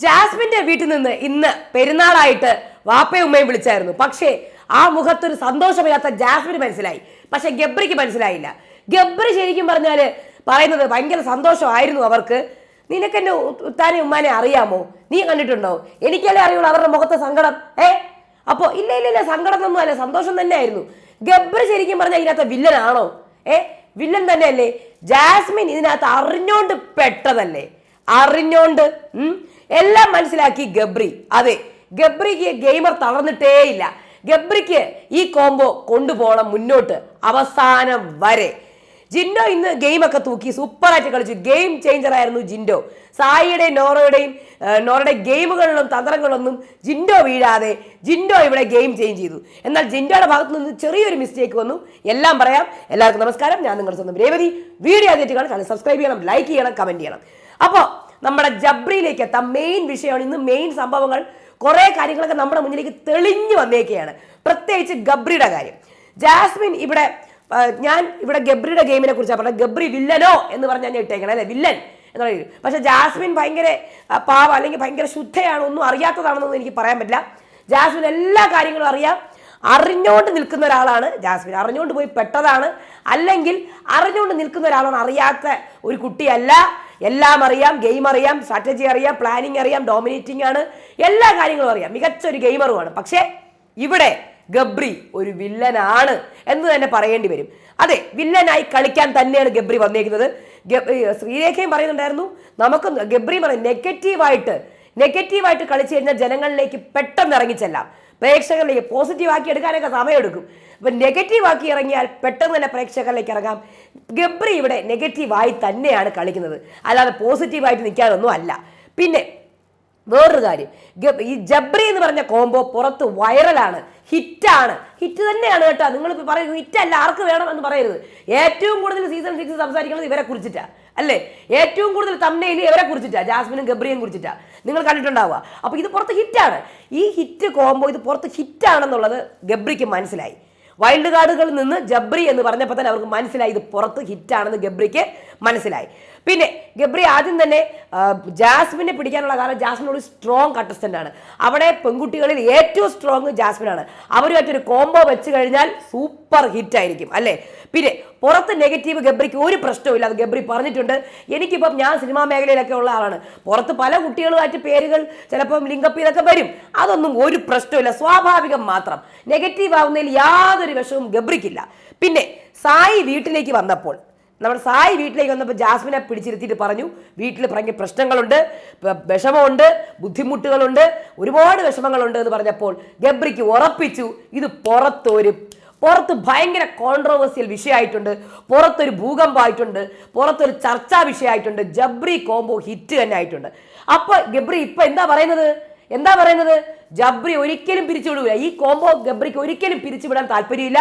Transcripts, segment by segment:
ജാസ്മിന്റെ വീട്ടിൽ നിന്ന് ഇന്ന് പെരുന്നാളായിട്ട് വാപ്പയും ഉമ്മയും വിളിച്ചായിരുന്നു. പക്ഷേ ആ മുഖത്തൊരു സന്തോഷമില്ലാത്ത ജാസ്മിന് മനസ്സിലായി. പക്ഷെ ഗബ്രിക്ക് മനസ്സിലായില്ല. ഗബ്രി ശരിക്കും പറഞ്ഞാൽ പറയുന്നത് ഭയങ്കര സന്തോഷമായിരുന്നു അവർക്ക്. നിനക്കെന്നെ ഉത്താനെ ഉമ്മാനെ അറിയാമോ? നീ കണ്ടിട്ടുണ്ടോ? എനിക്കല്ലേ അറിയുള്ളൂ അവരുടെ മുഖത്തെ സങ്കടം. ഏ? അപ്പോ ഇല്ല ഇല്ല ഇല്ല സങ്കടം ഒന്നും അല്ല സന്തോഷം തന്നെയായിരുന്നു. ഗബ്രി ശരിക്കും പറഞ്ഞാൽ ഇതിനകത്ത് വില്ലനാണോ? ഏ? വില്ലൻ തന്നെയല്ലേ? ജാസ്മിൻ ഇതിനകത്ത് അറിഞ്ഞോണ്ട് പെട്ടതല്ലേ? അറിഞ്ഞോണ്ട് എല്ലാം മനസ്സിലാക്കി ഗബ്രി. അതെ ഗബ്രിക്ക് ഗെയിമർ തളർന്നിട്ടേയില്ല. ഗബ്രിക്ക് ഈ കോംബോ കൊണ്ടുപോകണം മുന്നോട്ട് അവസാനം വരെ. ജിൻഡോ ഇന്ന് ഗെയിമൊക്കെ തൂക്കി സൂപ്പറായിട്ട് കളിച്ചു. ഗെയിം ചേഞ്ചർ ആയിരുന്നു ജിൻഡോ. സായിയുടെയും നോറയുടെയും നോറയുടെ ഗെയിമുകളിലും തന്ത്രങ്ങളിലൊന്നും ജിൻഡോ വീഴാതെ ജിൻഡോ ഇവിടെ ഗെയിം ചേഞ്ച് ചെയ്തു. എന്നാൽ ജിൻഡോയുടെ ഭാഗത്തു നിന്ന് ചെറിയൊരു മിസ്റ്റേക്ക് വന്നു. എല്ലാം പറയാം. എല്ലാവർക്കും നമസ്കാരം. ഞാൻ നിങ്ങളുടെ സ്വന്തം രേവതി. വീഡിയോ ആദ്യമായിട്ട് കാണാൻ സബ്സ്ക്രൈബ് ചെയ്യണം ലൈക്ക് ചെയ്യണം കമന്റ് ചെയ്യണം. അപ്പോൾ നമ്മുടെ ജബ്രിയിലേക്ക് എത്താം. മെയിൻ വിഷയമാണ് ഇന്ന് മെയിൻ സംഭവങ്ങൾ. കുറേ കാര്യങ്ങളൊക്കെ നമ്മുടെ മുന്നിലേക്ക് തെളിഞ്ഞു വന്നേക്കുകയാണ് പ്രത്യേകിച്ച് ഗബ്രിയുടെ കാര്യം. ജാസ്മിൻ ഇവിടെ ഞാൻ ഇവിടെ ഗബ്രിയുടെ ഗെയിമിനെ കുറിച്ചാണ് പറഞ്ഞത്. ഗബ്രി വില്ലനോ എന്ന് പറഞ്ഞാൽ ഞാൻ ഇട്ടേക്കണം അല്ലെ? വില്ലൻ എന്ന് പറയുന്നത്. പക്ഷെ ജാസ്മിൻ ഭയങ്കര പാവ അല്ലെങ്കിൽ ഭയങ്കര ശുദ്ധയാണ്. ഒന്നും അറിയാത്തതാണെന്നൊന്നും എനിക്ക് പറയാൻ പറ്റില്ല. ജാസ്മിൻ എല്ലാ കാര്യങ്ങളും അറിയാം. അറിഞ്ഞുകൊണ്ട് നിൽക്കുന്ന ഒരാളാണ് ജാസ്മിൻ. അറിഞ്ഞുകൊണ്ട് പോയി പെട്ടതാണ്. അല്ലെങ്കിൽ അറിഞ്ഞുകൊണ്ട് നിൽക്കുന്ന ഒരാളാണ് അറിയാത്ത ഒരു കുട്ടിയല്ല. എല്ലാം അറിയാം ഗെയിം അറിയാം സ്ട്രാറ്റജി അറിയാം പ്ലാനിങ് അറിയാം ഡോമിനേറ്റിംഗ് ആണ്. എല്ലാ കാര്യങ്ങളും അറിയാം. മികച്ച ഒരു ഗെയിമറുമാണ് പക്ഷേ ഇവിടെ ഗബ്രി ഒരു വില്ലനാണ് എന്ന് തന്നെ പറയേണ്ടി വരും. അതെ വില്ലനായി കളിക്കാൻ തന്നെയാണ് ഗബ്രി വന്നേക്കുന്നത്. ശ്രീരേഖയും പറയുന്നുണ്ടായിരുന്നു നമുക്ക് ഗബ്രി പറയും നെഗറ്റീവായിട്ട് നെഗറ്റീവായിട്ട് കളിച്ചു കഴിഞ്ഞാൽ ജനങ്ങളിലേക്ക് പെട്ടെന്ന് ഇറങ്ങിച്ചെല്ലാം പ്രേക്ഷകരിലേക്ക് പോസിറ്റീവ് ആക്കി എടുക്കാനൊക്കെ സമയമെടുക്കും. അപ്പം നെഗറ്റീവ് ആക്കി ഇറങ്ങിയാൽ പെട്ടെന്ന് തന്നെ പ്രേക്ഷകരിലേക്ക് ഇറങ്ങാം. ഗബ്രി ഇവിടെ നെഗറ്റീവായി തന്നെയാണ് കളിക്കുന്നത്. അല്ലാതെ പോസിറ്റീവായിട്ട് നിൽക്കാനൊന്നും അല്ല. പിന്നെ വേറൊരു കാര്യം. ഈ ജബ്രി എന്ന് പറഞ്ഞ കോംബോ പുറത്ത് വൈറലാണ്. ഹിറ്റാണ് ഹിറ്റ് തന്നെയാണ് കേട്ടോ. നിങ്ങൾ പറയുന്നത്. ഹിറ്റല്ല ആർക്ക് വേണം എന്ന് പറയരുത്. ഏറ്റവും കൂടുതൽ സീസൺ സിക്സ് സംസാരിക്കുന്നത് ഇവരെ കുറിച്ചിട്ടാ. അല്ലേ? ഏറ്റവും കൂടുതൽ തമ്മയിൽ ഇവരെ കുറിച്ചിട്ടാണ് ജാസ്മിനും ഗബ്രിയും കുറിച്ചിട്ടാണ് നിങ്ങൾ കണ്ടിട്ടുണ്ടാവുക. അപ്പോൾ ഇത് പുറത്ത് ഹിറ്റാണ്. ഈ ഹിറ്റ് കോമ്പോ ഇത് പുറത്ത് ഹിറ്റാണെന്നുള്ളത് ഗബ്രിക്ക് മനസ്സിലായി. വൈൽഡ് കാർഡുകളിൽ നിന്ന് ജബ്രി എന്ന് പറഞ്ഞപ്പോൾ തന്നെ അവർക്ക് മനസ്സിലായി ഇത് പുറത്ത് ഹിറ്റാണെന്ന് ഗബ്രിക്ക് മനസ്സിലായി. പിന്നെ ഗബ്രി ആദ്യം തന്നെ ജാസ്മിനെ പിടിക്കാനുള്ള കാരണം ജാസ്മിനോട് സ്ട്രോങ് കണ്ടസ്റ്റന്റ് ആണ്. അവിടെ പെൺകുട്ടികളിൽ ഏറ്റവും സ്ട്രോങ് ജാസ്മിനാണ്. അവരുമായിട്ടൊരു കോംബോ വെച്ച് കഴിഞ്ഞാൽ സൂപ്പർ ഹിറ്റ് ആയിരിക്കും അല്ലേ? പിന്നെ പുറത്ത് നെഗറ്റീവ് ഗബ്രിക്ക് ഒരു പ്രശ്നവുമില്ല അത് ഗബ്രി പറഞ്ഞിട്ടുണ്ട്. എനിക്കിപ്പം ഞാൻ സിനിമാ മേഖലയിലൊക്കെ ഉള്ള ആളാണ്. പുറത്ത് പല കുട്ടികളുമായിട്ട് പേരുകൾ ചിലപ്പം ലിങ്കപ്പ് ഇതൊക്കെ വരും. അതൊന്നും ഒരു പ്രശ്നമില്ല സ്വാഭാവികം മാത്രം. നെഗറ്റീവ് ആവുന്നതിൽ യാതൊരു വിഷവും ഗബ്രിക്കില്ല. പിന്നെ സായി വീട്ടിലേക്ക് വന്നപ്പോൾ നമ്മുടെ സായി വീട്ടിലേക്ക് വന്നപ്പോൾ ജാസ്മിനെ പിടിച്ചിരുത്തിയിട്ട് പറഞ്ഞു വീട്ടിൽ ഭയങ്കര പ്രശ്നങ്ങളുണ്ട് വിഷമമുണ്ട് ബുദ്ധിമുട്ടുകളുണ്ട് ഒരുപാട് വിഷമങ്ങളുണ്ട് എന്ന് പറഞ്ഞപ്പോൾ ഗബ്രിക്ക് ഉറപ്പിച്ചു ഇത് പുറത്തൊരു പുറത്ത് ഭയങ്കര കോൺട്രവേഴ്സിയൽ വിഷയമായിട്ടുണ്ട് പുറത്തൊരു ഭൂകമ്പമായിട്ടുണ്ട് പുറത്തൊരു ചർച്ചാ വിഷയമായിട്ടുണ്ട് ജബ്രി കോംബോ ഹിറ്റ് തന്നെ ആയിട്ടുണ്ട്. അപ്പോൾ ഗബ്രി ഇപ്പൊ എന്താ പറയുന്നത്? എന്താ പറയുന്നത്? ജബ്രി ഒരിക്കലും പിരിച്ചുവിടൂല. ഈ കോംബോ ഗബ്രിക്ക് ഒരിക്കലും പിരിച്ചുവിടാൻ താല്പര്യമില്ല.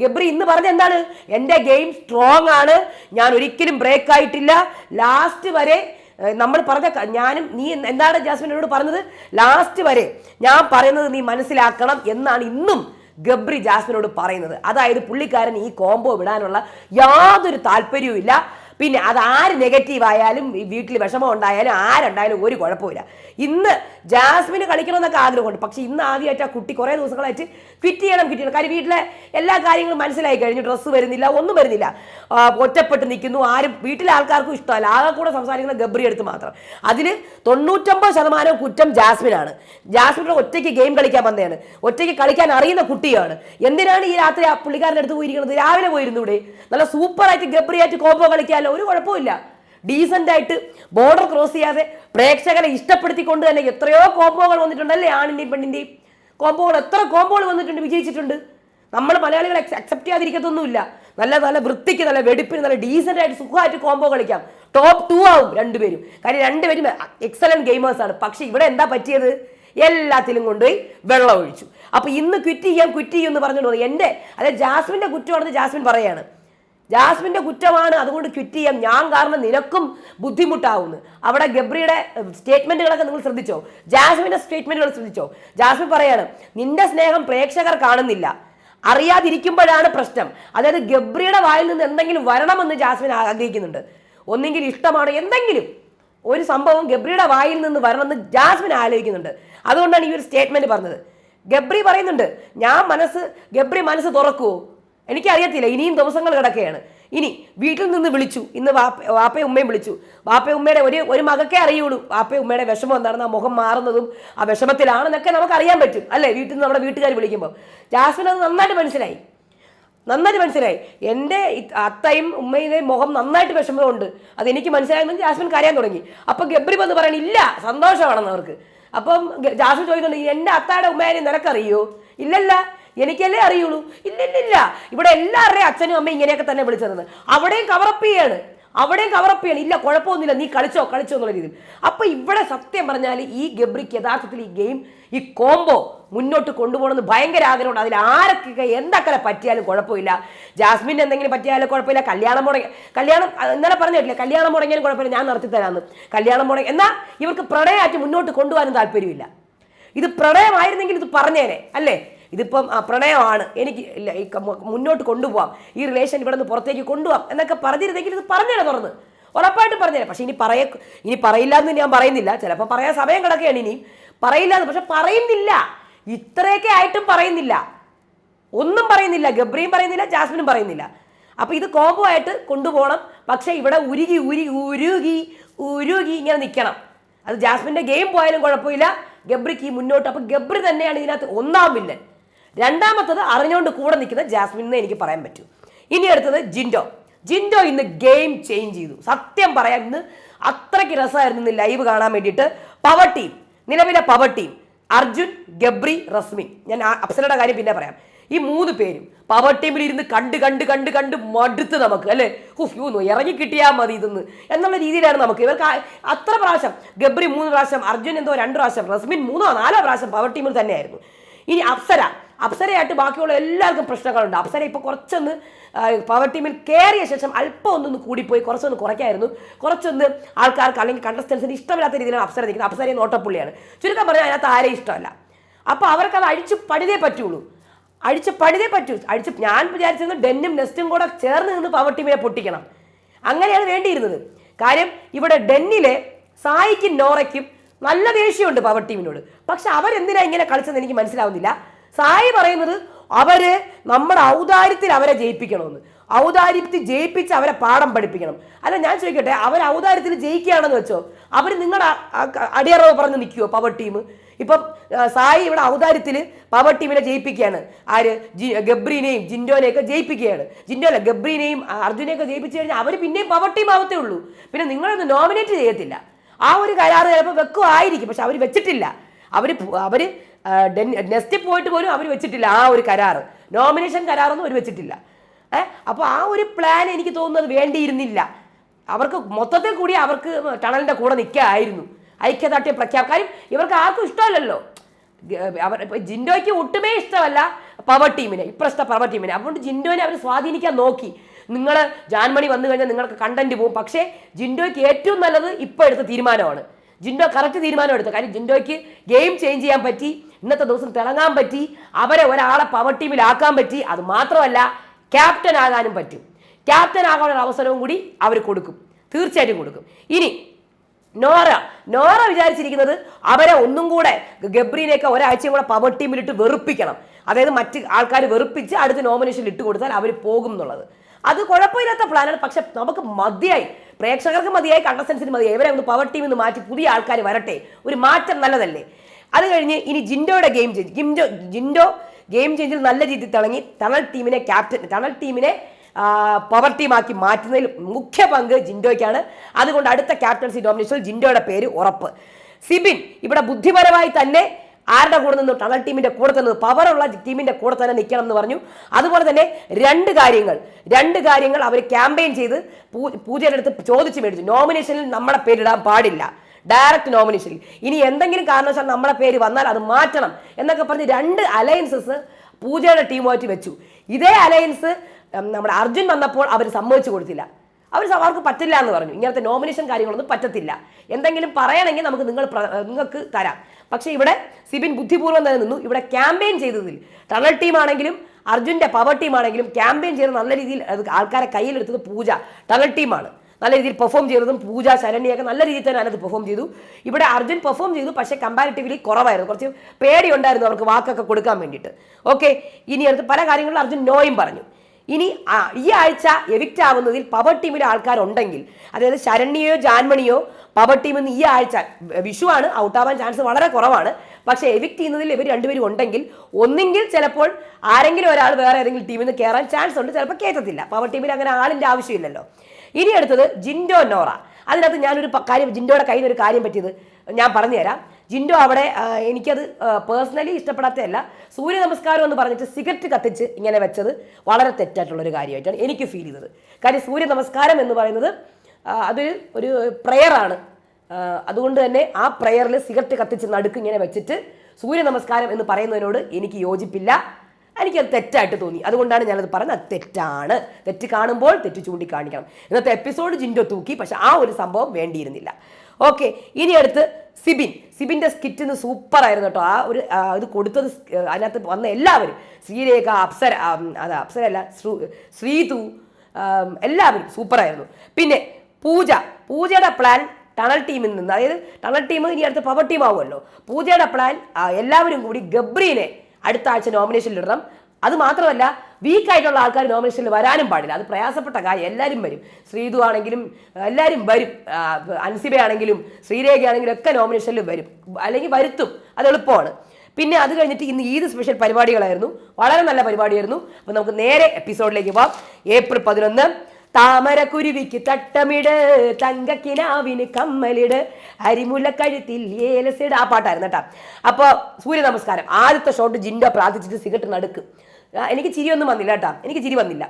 ഗബ്രി ഇന്ന് പറഞ്ഞ എന്താണ്? എന്റെ ഗെയിം സ്ട്രോങ് ആണ്. ഞാൻ ഒരിക്കലും ബ്രേക്ക് ആയിട്ടില്ല. ലാസ്റ്റ് വരെ നമ്മൾ പറഞ്ഞ ഞാനും നീ എന്താണ് എന്താണ് ജാസ്മിനോട് പറഞ്ഞത്? ലാസ്റ്റ് വരെ ഞാൻ പറയുന്നത് നീ മനസ്സിലാക്കണം എന്നാണ് ഇന്നും ഗബ്രി ജാസ്മിനോട് പറയുന്നത്. അതായത് പുള്ളിക്കാരൻ ഈ കോംബോ വിടാനുള്ള യാതൊരു താല്പര്യവും പിന്നെ അത് ആര് നെഗറ്റീവ് ആയാലും ഈ വീട്ടിൽ വിഷമം ഉണ്ടായാലും ആരുണ്ടായാലും ഒരു കുഴപ്പമില്ല ഇന്ന് ജാസ്മിന് കളിക്കണമെന്നൊക്കെ ആഗ്രഹമുണ്ട്. പക്ഷെ ഇന്ന് ആദ്യമായിട്ട് ആ കുട്ടി കുറേ ദിവസങ്ങളായിട്ട് ഫിറ്റ് ചെയ്യണം ഫിറ്റ് ചെയ്യണം. കാര്യം വീട്ടിലെ എല്ലാ കാര്യങ്ങളും മനസ്സിലായി കഴിഞ്ഞു. ഡ്രസ്സ് വരുന്നില്ല ഒന്നും വരുന്നില്ല. ഒറ്റപ്പെട്ട് നിൽക്കുന്നു. ആരും വീട്ടിലെ ആൾക്കാർക്കും ഇഷ്ടമല്ല. ആകെ കൂടെ സംസാരിക്കുന്ന ഗബ്രി എടുത്ത് മാത്രം. അതിൽ തൊണ്ണൂറ്റൊമ്പത് ശതമാനം കുറ്റം ജാസ്മിനാണ്. ജാസ്മിനോട് ഒറ്റയ്ക്ക് ഗെയിം കളിക്കാൻ വന്നതാണ്. ഒറ്റയ്ക്ക് കളിക്കാൻ അറിയുന്ന കുട്ടിയാണ്. എന്തിനാണ് ഈ രാത്രി ആ പുള്ളിക്കാരന്റെ അടുത്ത് പോയിരിക്കുന്നത്? രാവിലെ പോയിരുന്നു ഇവിടെ. നല്ല സൂപ്പറായിട്ട് ഗബ്രിയായിട്ട് കോമ്പോ കളിക്കാമല്ലോ ഒരു കുഴപ്പമില്ല ഡീസന്റ് ആയിട്ട് ബോർഡർ ക്രോസ് ചെയ്യാതെ പ്രേക്ഷകരെ ഇഷ്ടപ്പെടുത്തിക്കൊണ്ട് തന്നെ എത്രയോ കോമ്പോകൾ വന്നിട്ടുണ്ടല്ലേ ആണിന്റെയും പെണ്ണിന്റെയും കോമ്പോകൾ എത്ര കോമ്പോകൾ വന്നിട്ടുണ്ട് വിജയിച്ചിട്ടുണ്ട്. നമ്മൾ മലയാളികൾ അക്സെപ്റ്റ് ചെയ്യാതിരിക്കത്തൊന്നുമില്ല. നല്ല നല്ല വൃത്തിക്ക് നല്ല വെടിപ്പിന് നല്ല ഡീസന്റ് ആയിട്ട് സുഖമായിട്ട് കോമ്പോ കളിക്കാം. ടോപ്പ് ടു ആവും രണ്ടുപേരും. കാര്യം രണ്ടുപേരും എക്സലന്റ് ഗെയിമേഴ്സ് ആണ്. പക്ഷെ ഇവിടെ എന്താ പറ്റിയത്? എല്ലാത്തിലും കൊണ്ടുപോയി വെള്ളം ഒഴിച്ചു. അപ്പോൾ ഇന്ന് ക്വിറ്റ് ചെയ്യാം ക്വിറ്റ് ചെയ്യും എന്ന് പറഞ്ഞുകൊണ്ട് എന്റെ അതായത് ജാസ്മിന്റെ കുറ്റമാണെന്ന് ജാസ്മിൻ പറയാണ്. ജാസ്മിന്റെ കുറ്റമാണ് അതുകൊണ്ട് ക്വിറ്റ് ചെയ്യാം. ഞാൻ കാരണം നിനക്കും ബുദ്ധിമുട്ടാവുന്നു. അവിടെ ഗബ്രിയുടെ സ്റ്റേറ്റ്മെന്റുകളൊക്കെ നിങ്ങൾ ശ്രദ്ധിച്ചോ? ജാസ്മിന്റെ സ്റ്റേറ്റ്മെന്റുകൾ ശ്രദ്ധിച്ചോ? ജാസ്മിൻ പറയാണ് നിന്റെ സ്നേഹം പ്രേക്ഷകർ കാണുന്നില്ല. അറിയാതിരിക്കുമ്പോഴാണ് പ്രശ്നം. അതായത് ഗബ്രിയുടെ വായിൽ നിന്ന് എന്തെങ്കിലും വരണമെന്ന് ജാസ്മിൻ ആഗ്രഹിക്കുന്നുണ്ട്. ഒന്നെങ്കിൽ ഇഷ്ടമാണ് എന്തെങ്കിലും ഒരു സംഭവം ഗബ്രിയുടെ വായിൽ നിന്ന് വരണമെന്ന് ജാസ്മിൻ ആലോചിക്കുന്നുണ്ട്. അതുകൊണ്ടാണ് ഈ ഒരു സ്റ്റേറ്റ്മെന്റ് പറഞ്ഞത്. ഗബ്രി പറയുന്നുണ്ട് ഞാൻ മനസ്സ് ഗബ്രി മനസ്സ് തുറക്കുവോ? എനിക്കറിയത്തില്ല ഇനിയും ദിവസങ്ങൾ കിടക്കുകയാണ് ഇനി വീട്ടിൽ നിന്ന് വിളിച്ചു ഇന്ന് വാപ്പ വാപ്പയും ഉമ്മയും വിളിച്ചു. വാപ്പയും ഉമ്മയുടെ ഒരു ഒരു മകക്കേ അറിയുള്ളൂ. വാപ്പയും ഉമ്മയുടെ വിഷമം എന്താണെന്ന് ആ മുഖം മാറുന്നതും ആ വിഷമത്തിലാണെന്നൊക്കെ നമുക്ക് അറിയാൻ പറ്റും. അല്ലേ? വീട്ടിൽ നിന്ന് നമ്മുടെ വീട്ടുകാർ വിളിക്കുമ്പോൾ ജാസ്മിൻ അത് നന്നായിട്ട് മനസ്സിലായി. നന്നായിട്ട് മനസ്സിലായി. എന്റെ അത്തയും ഉമ്മയുടെ മുഖം നന്നായിട്ട് വിഷമമുണ്ട്. അത് എനിക്ക് മനസ്സിലായെന്ന് ജാസ്മിൻ കരയാൻ തുടങ്ങി. അപ്പം ഗബ്രി വന്ന് പറയണം ഇല്ല സന്തോഷമാണെന്ന് അവർക്ക്. അപ്പം ജാസ്മിൻ ചോദിക്കുന്നുണ്ട് എന്റെ അത്തായുടെ ഉമ്മേനെ നിനക്കറിയോ? ഇല്ലല്ല എനിക്കല്ലേ അറിയുള്ളൂ? ഇല്ലില്ലില്ല ഇല്ല ഇല്ല. ഇവിടെ എല്ലാവരുടെയും അച്ഛനും അമ്മയും ഇങ്ങനെയൊക്കെ തന്നെ വിളിച്ചിരുന്നത്. അവിടെയും കവറപ്പ് ചെയ്യാണ്. അവിടെയും കവറപ്പ് ചെയ്യണം. ഇല്ല കുഴപ്പമൊന്നുമില്ല. നീ കളിച്ചോ കളിച്ചോ എന്നുള്ള രീതിയിൽ. അപ്പൊ ഇവിടെ സത്യം പറഞ്ഞാൽ ഈ ഗബ്രിക്ക് യഥാർത്ഥത്തിൽ ഈ ഗെയിം ഈ കോംബോ മുന്നോട്ട് കൊണ്ടുപോകണമെന്ന് ഭയങ്കര ആഗ്രഹമുണ്ട്. അതിൽ ആരൊക്കെ എന്തൊക്കെ പറ്റിയാലും കുഴപ്പമില്ല. ജാസ്മിൻ എന്തെങ്കിലും പറ്റിയാലും കുഴപ്പമില്ല. കല്യാണം മുടങ്ങി കല്യാണം ഇന്നലെ പറഞ്ഞിട്ടില്ല കല്യാണം മുടങ്ങിയാലും കുഴപ്പമില്ല. ഞാൻ നടത്തി തരാമെന്ന് കല്യാണം മുടങ്ങി എന്നാൽ ഇവർക്ക് പ്രണയമായിട്ട് മുന്നോട്ട് കൊണ്ടുപോകാനും താല്പര്യമില്ല. ഇത് പ്രണയമായിരുന്നെങ്കിൽ ഇത് പറഞ്ഞേനെ അല്ലേ? ഇതിപ്പം പ്രണയമാണ്. എനിക്ക് ഇല്ല ഈ മുന്നോട്ട് കൊണ്ടുപോകാം ഈ റിലേഷൻ ഇവിടെ നിന്ന് പുറത്തേക്ക് കൊണ്ടുപോകാം എന്നൊക്കെ പറഞ്ഞിരുന്നെങ്കിൽ ഇത് പറഞ്ഞേനെ തുറന്ന്. ഉറപ്പായിട്ടും പറഞ്ഞുതരാം. പക്ഷേ ഇനി പറയ ഇനി പറയില്ല എന്ന് ഞാൻ പറയുന്നില്ല. ചിലപ്പോൾ പറയാൻ സമയം കിടക്കുകയാണ് ഇനിയും. പറയില്ല എന്ന് പക്ഷെ പറയുന്നില്ല. ഇത്രയൊക്കെ ആയിട്ടും പറയുന്നില്ല. ഒന്നും പറയുന്നില്ല. ഗബ്രിയും പറയുന്നില്ല ജാസ്മിനും പറയുന്നില്ല. അപ്പോൾ ഇത് കോംബോ ആയിട്ട് കൊണ്ടുപോകണം. പക്ഷേ ഇവിടെ ഉരുകി ഉരുകി ഉരുകി ഉരുകി ഇങ്ങനെ നിൽക്കണം. അത് ജാസ്മിന്റെ ഗെയിം പോയാലും കുഴപ്പമില്ല. ഗബ്രിക്ക് മുന്നോട്ട്. അപ്പോൾ ഗബ്രി തന്നെയാണ് ഇതിനകത്ത് ഒന്നാം വില്ലൻ. രണ്ടാമത്തത് അറിഞ്ഞുകൊണ്ട് കൂടെ നിൽക്കുന്ന ജാസ്മിൻ എന്ന് എനിക്ക് പറയാൻ പറ്റൂ. ഇനി അടുത്തത് ജിൻഡോ. ജിൻഡോ ഇന്ന് ഗെയിം ചേഞ്ച് ചെയ്തു. സത്യം പറയാൻ ഇന്ന് അത്രയ്ക്ക് രസമായിരുന്നു ഇന്ന് ലൈവ് കാണാൻ വേണ്ടിയിട്ട്. പവർ ടീം നിലവിലെ പവർ ടീം അർജുൻ ഗബ്രി റസ്മിൻ. ഞാൻ അപ്സരയുടെ കാര്യം പിന്നെ പറയാം. ഈ മൂന്ന് പേരും പവർ ടീമിൽ ഇരുന്ന് കണ്ട് കണ്ട് കണ്ട് കണ്ട് മടുത്ത് നമുക്ക് അല്ലേ? ഹുഫ്യൂന്നു ഇറങ്ങി കിട്ടിയാൽ മതി ഇതെന്ന്. എന്നുള്ള രീതിയിലാണ് നമുക്ക്. ഇവർക്ക് അത്ര പ്രാവശ്യം ഗബ്രി മൂന്ന് പ്രാവശ്യം അർജുൻ എന്തോ രണ്ട് പ്രാവശ്യം റസ്മിൻ മൂന്നോ നാലോ പ്രാവശ്യം പവർ ടീമിൽ തന്നെയായിരുന്നു. ഇനി അപ്സര. അപ്സരയായിട്ട് ബാക്കിയുള്ള എല്ലാവർക്കും പ്രശ്നങ്ങളുണ്ട്. അപ്സര ഇപ്പോൾ കുറച്ചൊന്ന് പവർ ടീമിൽ കയറിയ ശേഷം അല്പം ഒന്നൊന്ന് കൂടിപ്പോയി കുറച്ചൊന്ന് കുറയ്ക്കായിരുന്നു. കുറച്ചൊന്ന് ആൾക്കാർക്ക് അല്ലെങ്കിൽ കണ്ടസ്റ്റൻസിന് ഇഷ്ടമില്ലാത്ത രീതിയിലാണ് അപ്സര നിൽക്കുന്നത്. അപ്സരയെ നോട്ടപ്പുള്ളിയാണ് ചുരുക്കം പറഞ്ഞാൽ അതിനകത്ത് ആരെയും ഇഷ്ടമല്ല. അപ്പോൾ അവർക്ക് അത് അഴിച്ച് പണിതേ പറ്റുള്ളൂ. അഴിച്ച് പണിതേ പറ്റൂ. അഴിച്ച് ഞാൻ വിചാരിച്ചത് ഡെന്നും നെസ്റ്റും കൂടെ ചേർന്ന് നിന്ന് പവർ ടീമിനെ പൊട്ടിക്കണം. അങ്ങനെയാണ് വേണ്ടിയിരുന്നത്. കാര്യം ഇവിടെ ഡെന്നിലെ സായിക്കും നോറയ്ക്കും നല്ല ദേഷ്യമുണ്ട് പവർ ടീമിനോട് പക്ഷെ അവരെന്തിനാ ഇങ്ങനെ കളിച്ചതെന്ന് എനിക്ക് മനസ്സിലാവുന്നില്ല. സായി പറയുന്നത് അവർ നമ്മുടെ ഔദാര്യത്തിൽ അവരെ ജയിപ്പിക്കണമെന്ന്. ഔദാര്യത്തിൽ ജയിപ്പിച്ച് അവരെ പാഠം പഠിപ്പിക്കണം. അല്ല ഞാൻ ചോദിക്കട്ടെ അവർ ഔദാര്യത്തിൽ ജയിക്കുകയാണെന്ന് വെച്ചോ? അവർ നിങ്ങളുടെ അടിയറവ് പറഞ്ഞ് നിൽക്കുമോ പവർ ടീം ഇപ്പം സായി ഇവിടെ ഔദാര്യത്തിൽ പവർ ടീമിനെ ജയിപ്പിക്കുകയാണ്. ആര്? ജി ഗബ്രീനെയും ജിൻഡോനെയൊക്കെ ജയിപ്പിക്കുകയാണ്. ജിൻഡോ അല്ല ഗബ്രീനെയും അർജുനെയൊക്കെ ജയിപ്പിച്ചു കഴിഞ്ഞാൽ അവർ പിന്നെയും പവർ ടീം ആവത്തേ ഉള്ളൂ. പിന്നെ നിങ്ങളൊന്ന് നോമിനേറ്റ് ചെയ്യത്തില്ല. ആ ഒരു കരാറ് ചിലപ്പോൾ വെക്കുമായിരിക്കും പക്ഷെ അവർ വെച്ചിട്ടില്ല. അവർ അവർ നെക്സ്റ്റ് പോയിട്ട് പോലും അവർ വെച്ചിട്ടില്ല ആ ഒരു കരാർ നോമിനേഷൻ കരാറൊന്നും അവർ വെച്ചിട്ടില്ല. ഏഹ് അപ്പോൾ ആ ഒരു പ്ലാൻ എനിക്ക് തോന്നുന്നത് വേണ്ടിയിരുന്നില്ല. അവർക്ക് മൊത്തത്തിൽ കൂടി അവർക്ക് ടണലിന്റെ കൂടെ നിൽക്കായിരുന്നു ഐക്യദാർഢ്യം പ്രഖ്യാപനം. ഇവർക്ക് ആർക്കും ഇഷ്ടമല്ലല്ലോ. അവർ ഇപ്പോൾ ജിൻഡോയ്ക്ക് ഒട്ടുമേ ഇഷ്ടമല്ല പവർ ടീമിനെ ഇപ്രശ്ന പവർ ടീമിനെ. അതുകൊണ്ട് ജിൻഡോനെ അവർ സ്വാധീനിക്കാൻ നോക്കി. നിങ്ങൾ ജാൻമണി വന്നു കഴിഞ്ഞാൽ നിങ്ങൾക്ക് കണ്ടന്റ് പോകും. പക്ഷേ ജിൻഡോയ്ക്ക് ഏറ്റവും നല്ലത് ഇപ്പോൾ എടുത്ത തീരുമാനമാണ്. ജിൻഡോ കറക്റ്റ് തീരുമാനം എടുത്തു കാര്യം ജിൻഡോയ്ക്ക് ഗെയിം ചേഞ്ച് ചെയ്യാൻ പറ്റി. ഇന്നത്തെ ദിവസം തിളങ്ങാൻ പറ്റി അവരെ ഒരാളെ പവർ ടീമിലാക്കാൻ പറ്റി. അത് മാത്രമല്ല ക്യാപ്റ്റൻ ആകാനും പറ്റും. ക്യാപ്റ്റൻ ആകാനുള്ള അവസരവും കൂടി അവർ കൊടുക്കും. തീർച്ചയായിട്ടും കൊടുക്കും. ഇനി നോറ. നോറ വിചാരിച്ചിരിക്കുന്നത് അവരെ ഒന്നും കൂടെ ഗബ്രീനെയൊക്കെ ഒരാഴ്ചയും കൂടെ പവർ ടീമിലിട്ട് വെറുപ്പിക്കണം. അതായത് മറ്റ് ആൾക്കാർ വെറുപ്പിച്ച് അടുത്ത നോമിനേഷനിൽ ഇട്ട് കൊടുത്താൽ അവർ പോകും എന്നുള്ളത്. അത് കുഴപ്പമില്ലാത്ത പ്ലാനാണ് പക്ഷെ നമുക്ക് മതിയായി. പ്രേക്ഷകർക്ക് മതിയായി കണ്ടസ്റ്റൻസിന് മതിയായി. ഇവരെ ഒന്ന് പവർ ടീമിൽ നിന്ന് മാറ്റി പുതിയ ആൾക്കാർ വരട്ടെ. ഒരു മാറ്റം നല്ലതല്ലേ? അത് കഴിഞ്ഞ് ഇനി ജിൻഡോയുടെ game change Jinto Jinto game ചേഞ്ചിൽ നല്ല രീതിയിൽ തിളങ്ങി തണൽ ടീമിനെ ക്യാപ്റ്റൻ തണൽ ടീമിനെ പവർ ടീമാക്കി മാറ്റുന്നതിൽ മുഖ്യ പങ്ക് ജിൻഡോയ്ക്കാണ്. അതുകൊണ്ട് അടുത്ത ക്യാപ്റ്റൻസി ഡോമിനേഷൻ ജിൻഡോയുടെ പേര് ഉറപ്പ്. സിബിൻ ഇവിടെ ബുദ്ധിപരമായി തന്നെ ആരുടെ കൂടെ നിന്നും? ടണൽ ടീമിന്റെ കൂടെ തന്നെ പവറുള്ള ടീമിന്റെ കൂടെ തന്നെ നിൽക്കണം എന്ന് പറഞ്ഞു. അതുപോലെ തന്നെ രണ്ട് കാര്യങ്ങൾ. രണ്ട് കാര്യങ്ങൾ അവർ ക്യാമ്പയിൻ ചെയ്ത് പൂജയുടെ അടുത്ത് ചോദിച്ചു മേടിച്ചു. നോമിനേഷനിൽ നമ്മുടെ പേരിടാൻ പാടില്ല. ഡയറക്റ്റ് നോമിനേഷനിൽ ഇനി എന്തെങ്കിലും കാരണവശാൽ നമ്മുടെ പേര് വന്നാൽ അത് മാറ്റണം എന്നൊക്കെ പറഞ്ഞ് രണ്ട് അലയൻസസ് പൂജയുടെ ടീമുമായിട്ട് വെച്ചു. ഇതേ അലയൻസ് നമ്മുടെ അർജുൻ വന്നപ്പോൾ അവർ സമ്മതിച്ചു കൊടുത്തില്ല. അവർ അവർക്ക് പറ്റില്ല എന്ന് പറഞ്ഞു. ഇങ്ങനത്തെ നോമിനേഷൻ കാര്യങ്ങളൊന്നും പറ്റത്തില്ല. എന്തെങ്കിലും പറയണമെങ്കിൽ നമുക്ക് നിങ്ങൾ നിങ്ങൾക്ക് തരാം. പക്ഷേ ഇവിടെ സിബിൻ ബുദ്ധിപൂർവം തന്നെ നിന്നു. ഇവിടെ ക്യാമ്പയിൻ ചെയ്തതിൽ ടണൽ ടീമാണെങ്കിലും അർജുന്റെ പവർ ടീമാണെങ്കിലും ക്യാമ്പയിൻ ചെയ്ത് നല്ല രീതിയിൽ ആൾക്കാരെ കയ്യിലെടുത്തത് പൂജ. ടണൽ ടീമാണ്. നല്ല രീതിയിൽ പെർഫോം ചെയ്തതും പൂജ ശരണ്യൊക്കെ നല്ല രീതിയിൽ തന്നെ അതിനകത്ത് പെർഫോം ചെയ്തു. ഇവിടെ അർജുൻ പെർഫോം ചെയ്തു പക്ഷേ കമ്പാരിറ്റീവ്ലി കുറവായിരുന്നു. കുറച്ച് പേടി ഉണ്ടായിരുന്നു അവർക്ക് വാക്കൊക്കെ കൊടുക്കാൻ വേണ്ടിയിട്ട്. ഓക്കെ ഇനി അടുത്ത് പല കാര്യങ്ങളിലും അർജുൻ നോയും പറഞ്ഞു. ഇനി ഈ ആഴ്ച എവിക്റ്റ് ആവുന്നതിൽ പവർ ടീമിലെ ആൾക്കാരുണ്ടെങ്കിൽ അതായത് ശരണ്യയോ ജാൻമണിയോ പവർ ടീമിൽ നിന്ന് ഈ ആഴ്ച വിഷുവാണ് ആവാൻ ചാൻസ് വളരെ കുറവാണ്. പക്ഷേ എവിക്റ്റ് ചെയ്യുന്നതിൽ ഇവർ രണ്ടുപേരും ഉണ്ടെങ്കിൽ ഒന്നെങ്കിൽ ചിലപ്പോൾ ആരെങ്കിലും ഒരാൾ വേറെ ഏതെങ്കിലും ടീമിൽ നിന്ന് കയറാൻ ചാൻസ് ഉണ്ട്. ചിലപ്പോൾ കയറ്റത്തില്ല പവർ ടീമിൽ അങ്ങനെ ആളിന്റെ ആവശ്യമില്ലല്ലോ. ഇനി അടുത്തത് ജിൻഡോ നോറ. അതിനകത്ത് ഞാനൊരു കാര്യം ജിൻഡോയുടെ കയ്യിൽ ഒരു കാര്യം പറ്റിയത് ഞാൻ പറഞ്ഞുതരാം. ജിൻഡോ അവിടെ എനിക്കത് പേഴ്സണലി ഇഷ്ടപ്പെടാത്തതല്ല. സൂര്യ നമസ്കാരം എന്ന് പറഞ്ഞിട്ട് സിഗരറ്റ് കത്തിച്ച് ഇങ്ങനെ വെച്ചത് വളരെ തെറ്റായിട്ടുള്ള ഒരു കാര്യമായിട്ടാണ് എനിക്ക് ഫീൽ ചെയ്തത്. കാര്യം സൂര്യ നമസ്കാരം എന്ന് പറയുന്നത് അതൊരു ഒരു പ്രെയറാണ്. അതുകൊണ്ട് തന്നെ ആ പ്രെയറിൽ സിഗരറ്റ് കത്തിച്ച് നടുക്ക് ഇങ്ങനെ വെച്ചിട്ട് സൂര്യ നമസ്കാരം എന്ന് പറയുന്നതിനോട് എനിക്ക് യോജിപ്പില്ല. എനിക്കത് തെറ്റായിട്ട് തോന്നി. അതുകൊണ്ടാണ് ഞാനത് പറഞ്ഞത് തെറ്റാണ്. തെറ്റ് കാണുമ്പോൾ തെറ്റ് ചൂണ്ടിക്കാണിക്കണം. ഇന്നത്തെ എപ്പിസോഡ് ജിൻഡോ തൂക്കി പക്ഷെ ആ ഒരു സംഭവം വേണ്ടിയിരുന്നില്ല. ഓക്കെ ഇനി അടുത്ത് സിബിൻ. സിബിന്റെ സ്കിറ്റിന്ന് സൂപ്പർ ആയിരുന്നു കേട്ടോ. ആ ഒരു ഇത് കൊടുത്തത് അതിനകത്ത് വന്ന എല്ലാവരും ശ്രീരേഖ അപ്സര അതാ അപ്സരല്ല ശ്രീതു എല്ലാവരും സൂപ്പറായിരുന്നു. പിന്നെ പൂജ. പൂജയുടെ പ്ലാൻ ടണൽ ടീമിൽ നിന്ന് അതായത് ടണൽ ടീം ഇനി അടുത്ത് പവർ ടീം ആവുമല്ലോ. പൂജയുടെ പ്ലാൻ എല്ലാവരും കൂടി ഗബ്രീനെ അടുത്ത ആഴ്ച നോമിനേഷനിൽ ഇടണം. അത് മാത്രമല്ല വീക്ക് ആയിട്ടുള്ള ആൾക്കാർ നോമിനേഷനിൽ വരാനും പാടില്ല. അത് പ്രയാസപ്പെട്ട കാര്യം എല്ലാവരും വരും. ശ്രീതു ആണെങ്കിലും എല്ലാവരും വരും. അൻസിബ ആണെങ്കിലും ശ്രീരേഖ ആണെങ്കിലും ഒക്കെ നോമിനേഷനിൽ വരും. അല്ലെങ്കിൽ വരുത്തും. അത് എളുപ്പമാണ്. പിന്നെ അത് കഴിഞ്ഞിട്ട് ഇന്ന് ഈദ് സ്പെഷ്യൽ പരിപാടികളായിരുന്നു. വളരെ നല്ല പരിപാടിയായിരുന്നു. അപ്പോൾ നമുക്ക് നേരെ എപ്പിസോഡിലേക്ക് പോവാം. ഏപ്രിൽ പതിനൊന്ന് താമരക്കുരുവിക്ക് തട്ടമിട് തങ്കക്കിനാവിന് കമ്മലിട് അരിമുല കഴുത്തിൽ ഏലസിട്. ആ പാട്ടായിരുന്നു കേട്ടോ. അപ്പോൾ സൂര്യ നമസ്കാരം. ആദ്യത്തെ ഷോട്ട് ജിൻഡോ പ്രാർത്ഥിച്ചിട്ട് സിഗരറ്റ് നടുക്ക്. എനിക്ക് ചിരിയൊന്നും വന്നില്ല കേട്ടോ. എനിക്ക് ചിരി വന്നില്ല.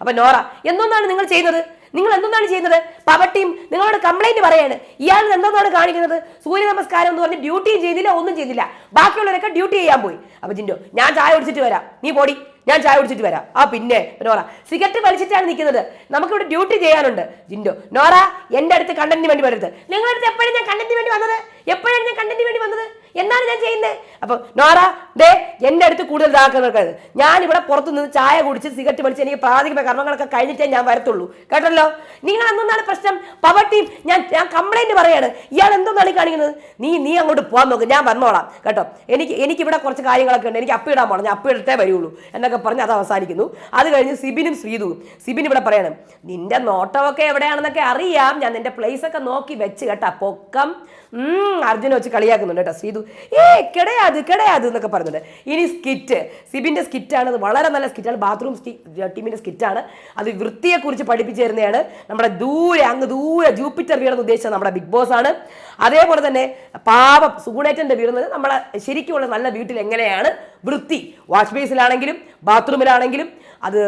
അപ്പൊ നോറ എന്തൊന്നാണ് നിങ്ങൾ ചെയ്യുന്നത്? നിങ്ങൾ എന്തൊന്നാണ് ചെയ്യുന്നത്? പവട്ടിയും നിങ്ങളോട് കംപ്ലൈന്റ് പറയാണ്. ഇയാൾ എന്തൊന്നാണ് കാണിക്കുന്നത്? സൂര്യ നമസ്കാരം എന്ന് പറഞ്ഞ് ഡ്യൂട്ടിയും ചെയ്യുന്നില്ല ഒന്നും ചെയ്തില്ല. ബാക്കിയുള്ളവരൊക്കെ ഡ്യൂട്ടി ചെയ്യാൻ പോയി. അപ്പൊ ജിൻഡോ ഞാൻ ചായ കുടിച്ചിട്ട് വരാം. നീ പോടി. ഞാൻ ചായ കുടിച്ചിട്ട് വരാം. ആ പിന്നെ നോറ. സിഗരറ്റ് വലിച്ചിട്ടാണ് നിൽക്കുന്നത് നമുക്കിവിടെ ഡ്യൂട്ടി ചെയ്യാനുണ്ട്. ജിൻഡോ നോറ എന്റെ അടുത്ത് കണ്ടന്റിന് വേണ്ടി വരരുത്. നിങ്ങളുടെ അടുത്ത് എപ്പോഴും ഞാൻ കണ്ടന്റിന് വേണ്ടി വന്നത്? എപ്പോഴാണ് ഞാൻ കണ്ടന്റിന് വേണ്ടി വന്നത്? എന്നാണ് ഞാൻ ചെയ്യുന്നത് അപ്പൊ നോറ ദേ എന്റെ അടുത്ത് കൂടുതൽ ഇതാക്കാൻ നിൽക്കരുത് ഞാൻ ഇവിടെ പുറത്തു നിന്ന് ചായ കുടിച്ച് സിഗരറ്റ് വലിച്ച് എനിക്ക് പ്രാഥമിക കർമ്മങ്ങളൊക്കെ കഴിഞ്ഞിട്ടേ ഞാൻ വരത്തുള്ളൂ. കേട്ടല്ലോ? നിങ്ങൾ എന്താണ് പ്രശ്നം? പവർ ടീം ഞാൻ ഞാൻ കംപ്ലൈന്റ് പറയാണ്. ഇയാൾ എന്തൊന്നാണ് കാണിക്കുന്നത്? നീ നീ അങ്ങോട്ട് പോകാൻ നോക്ക് ഞാൻ വന്നോളാം. കേട്ടോ? എനിക്ക് എനിക്ക് ഇവിടെ കുറച്ച് കാര്യങ്ങളൊക്കെ ഉണ്ട്. എനിക്ക് അപ്പിടാൻ പോകണം ഞാൻ അപ്പിടത്തേ വരുള്ളൂ എന്നൊക്കെ പറഞ്ഞ് അത് അവസാനിക്കുന്നു. അത് കഴിഞ്ഞ് സിബിനും ശ്രീതുവും. സിബിൻ ഇവിടെ പറയണം നിന്റെ നോട്ടമൊക്കെ എവിടെയാണെന്നൊക്കെ അറിയാം. ഞാൻ നിന്റെ പ്ലേസ് ഒക്കെ നോക്കി വെച്ച് കേട്ടാ. പൊക്കം അർജുനെ വെച്ച് കളിയാക്കുന്നുണ്ട് കേട്ടോ. ശ്രീതു ഏ കിടയാത് കിടയാത് എന്നൊക്കെ പറഞ്ഞിട്ടുണ്ട്. ഇനി സ്കിറ്റ് സിബിന്റെ സ്കിറ്റാണ് അത് വളരെ നല്ല സ്കിറ്റാണ് ബാത്റൂം ടീമിന്റെ സ്കിറ്റാണ് അത് വൃത്തിയെക്കുറിച്ച് പഠിപ്പിച്ചു തരുന്നതാണ് നമ്മുടെ ദൂരെ അങ്ങ് ദൂരെ ജൂപ്പിറ്റർ വീടെന്ന് ഉദ്ദേശിച്ച നമ്മുടെ ബിഗ് ബോസ് ആണ്. അതേപോലെ തന്നെ പാപം സുഗുണേറ്റന്റെ വീടുന്നത് നമ്മളെ ശരിക്കുമുള്ള നല്ല വീട്ടിൽ എങ്ങനെയാണ്? വൃത്തി വാഷ് ബേസിലാണെങ്കിലും ബാത്റൂമിലാണെങ്കിലും അത്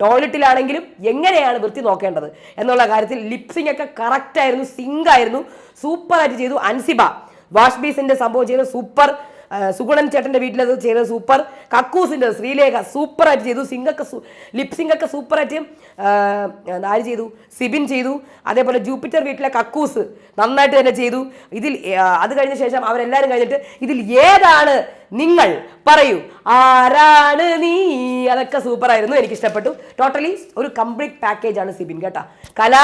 ടോയ്ലറ്റിലാണെങ്കിലും എങ്ങനെയാണ് വൃത്തി നോക്കേണ്ടത്? എന്നുള്ള കാര്യത്തിൽ ലിപ്സിംഗ് ഒക്കെ കറക്റ്റ് ആയിരുന്നു സിങ്ക് ആയിരുന്നു സൂപ്പറായിട്ട് ചെയ്തു അൻസിബ. വാഷ് ബീസിന്റെ സംഭവം ചെയ്ത സൂപ്പർ സുഗുണൻ ചേട്ടന്റെ വീട്ടിലത് ചെയ്തത് സൂപ്പർ. കക്കൂസിന്റെ ശ്രീലേഖ സൂപ്പറായിട്ട് ചെയ്തു. സിംഗൊക്കെ ലിപ് സിംഗൊക്കെ സൂപ്പറായിട്ട് ആര് ചെയ്തു? സിബിൻ ചെയ്തു. അതേപോലെ ജൂപ്പിറ്റർ വീട്ടിലെ കക്കൂസ് നന്നായിട്ട് തന്നെ ചെയ്തു. ഇതിൽ അത് കഴിഞ്ഞ ശേഷം അവരെല്ലാവരും കഴിഞ്ഞിട്ട് ഇതിൽ ഏതാണ് നിങ്ങൾ പറയൂ. ആരാണ് നീ? അതൊക്കെ സൂപ്പറായിരുന്നു. എനിക്ക് ഇഷ്ടപ്പെട്ടു ടോട്ടലി ഒരു കംപ്ലീറ്റ് പാക്കേജാണ് സിബിൻ കേട്ടോ. കല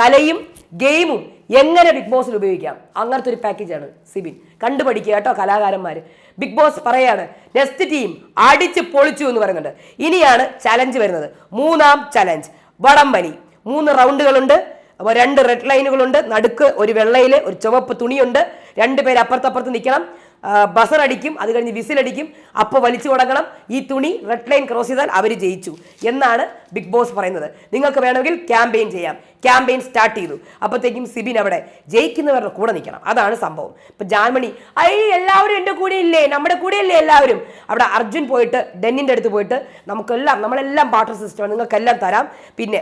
കലയും ഗെയിമും എങ്ങനെ ബിഗ് ബോസിൽ ഉപയോഗിക്കാം? അങ്ങനത്തെ ഒരു പാക്കേജാണ് സിബിൻ. കണ്ടുപഠിക്കുക കേട്ടോ കലാകാരന്മാർ ബിഗ് ബോസ് പറയാണ് നെക്സ്റ്റ് ടീം അടിച്ച് പൊളിച്ചു എന്ന് പറയുന്നുണ്ട്. ഇനിയാണ് ചലഞ്ച് വരുന്നത്. മൂന്നാം ചലഞ്ച് വടംവലി. മൂന്ന് റൗണ്ടുകളുണ്ട് അപ്പോൾ രണ്ട് റെഡ് ലൈനുകളുണ്ട് നടുക്ക് ഒരു വെള്ളയിൽ ഒരു ചുവപ്പ് തുണിയുണ്ട്. രണ്ട് പേര് അപ്പുറത്തപ്പുറത്ത് നിൽക്കണം. ബസർ അടിക്കും. അത് കഴിഞ്ഞ് വിസിലടിക്കും അപ്പോൾ വലിച്ചു തുടങ്ങണം ഈ തുണി റെഡ് ലൈൻ ക്രോസ് ചെയ്താൽ അവർ ജയിച്ചു എന്നാണ് ബിഗ് ബോസ് പറയുന്നത്. നിങ്ങൾക്ക് വേണമെങ്കിൽ ക്യാമ്പയിൻ ചെയ്യാം. ക്യാമ്പയിൻ സ്റ്റാർട്ട് ചെയ്തു. അപ്പോഴത്തേക്കും സിബിൻ അവിടെ ജയിക്കുന്നവരുടെ കൂടെ നിൽക്കണം. അതാണ് സംഭവം. ഇപ്പം ജാൻമണി ഐ എല്ലാവരും എന്റെ കൂടെ ഇല്ലേ? നമ്മുടെ കൂടെ ഇല്ലേ എല്ലാവരും? അവിടെ അർജുൻ പോയിട്ട് ഡെന്നിന്റെ അടുത്ത് പോയിട്ട് നമുക്കെല്ലാം നമ്മളെല്ലാം പാർട്ടർ സിസ്റ്റമാണ് നിങ്ങൾക്കെല്ലാം തരാം. പിന്നെ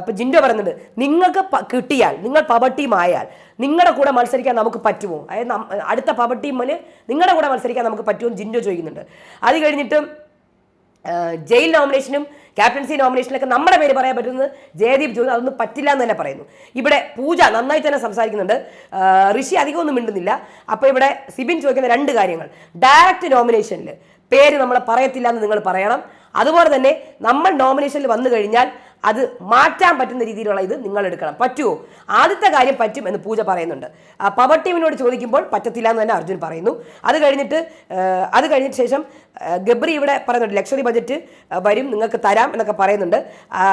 ഇപ്പം ജിൻഡോ പറയുന്നുണ്ട് നിങ്ങൾക്ക് കിട്ടിയാൽ നിങ്ങൾ പവർ ടീം ആയാൽ നിങ്ങളുടെ കൂടെ മത്സരിക്കാൻ നമുക്ക് പറ്റുമോ? അതായത് അടുത്ത പവർ ടീമിന് നിങ്ങളുടെ കൂടെ മത്സരിക്കാൻ നമുക്ക് പറ്റുമോ ജിൻഡോ ചോദിക്കുന്നുണ്ട്. അത് കഴിഞ്ഞിട്ട് ജയിൽ നോമിനേഷനും ക്യാപ്റ്റൻസി നോമിനേഷനിലൊക്കെ നമ്മുടെ പേര് പറയാൻ പറ്റുന്നത് ജയദീപ് ജോൺ അതൊന്നും പറ്റില്ല എന്ന് തന്നെ പറയുന്നു. ഇവിടെ പൂജ നന്നായി തന്നെ സംസാരിക്കുന്നുണ്ട്. ഋഷി അധികമൊന്നും മിണ്ടുന്നില്ല. അപ്പോൾ ഇവിടെ സിബിൻ ചോദിക്കുന്ന രണ്ട് കാര്യങ്ങൾ. ഡയറക്റ്റ് നോമിനേഷനിൽ പേര് നമ്മൾ പറയത്തില്ല എന്ന് നിങ്ങൾ പറയണം. അതുപോലെ തന്നെ നമ്മൾ നോമിനേഷനിൽ വന്നു കഴിഞ്ഞാൽ അത് മാറ്റാൻ പറ്റുന്ന രീതിയിലുള്ള ഇത് നിങ്ങൾ എടുക്കണം. പറ്റുമോ ആദ്യത്തെ കാര്യം പറ്റും എന്ന് പൂജ പറയുന്നുണ്ട്. പവർ ടീമിനോട് ചോദിക്കുമ്പോൾ പറ്റത്തില്ല എന്ന് തന്നെ അർജുൻ പറയുന്നു. അത് കഴിഞ്ഞിട്ട് അത് കഴിഞ്ഞിട്ട് ശേഷം ഗബ്രി ഇവിടെ പറയുന്നുണ്ട് ലക്ഷറി ബജറ്റ് വരും നിങ്ങൾക്ക് തരാം എന്നൊക്കെ പറയുന്നുണ്ട്.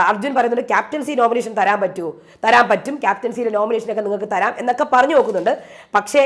അർജുൻ പറയുന്നുണ്ട് ക്യാപ്റ്റൻസി നോമിനേഷൻ തരാൻ പറ്റുമോ തരാൻ പറ്റും. ക്യാപ്റ്റൻസിയിലെ നോമിനേഷനൊക്കെ നിങ്ങൾക്ക് തരാം എന്നൊക്കെ പറഞ്ഞു നോക്കുന്നുണ്ട് പക്ഷേ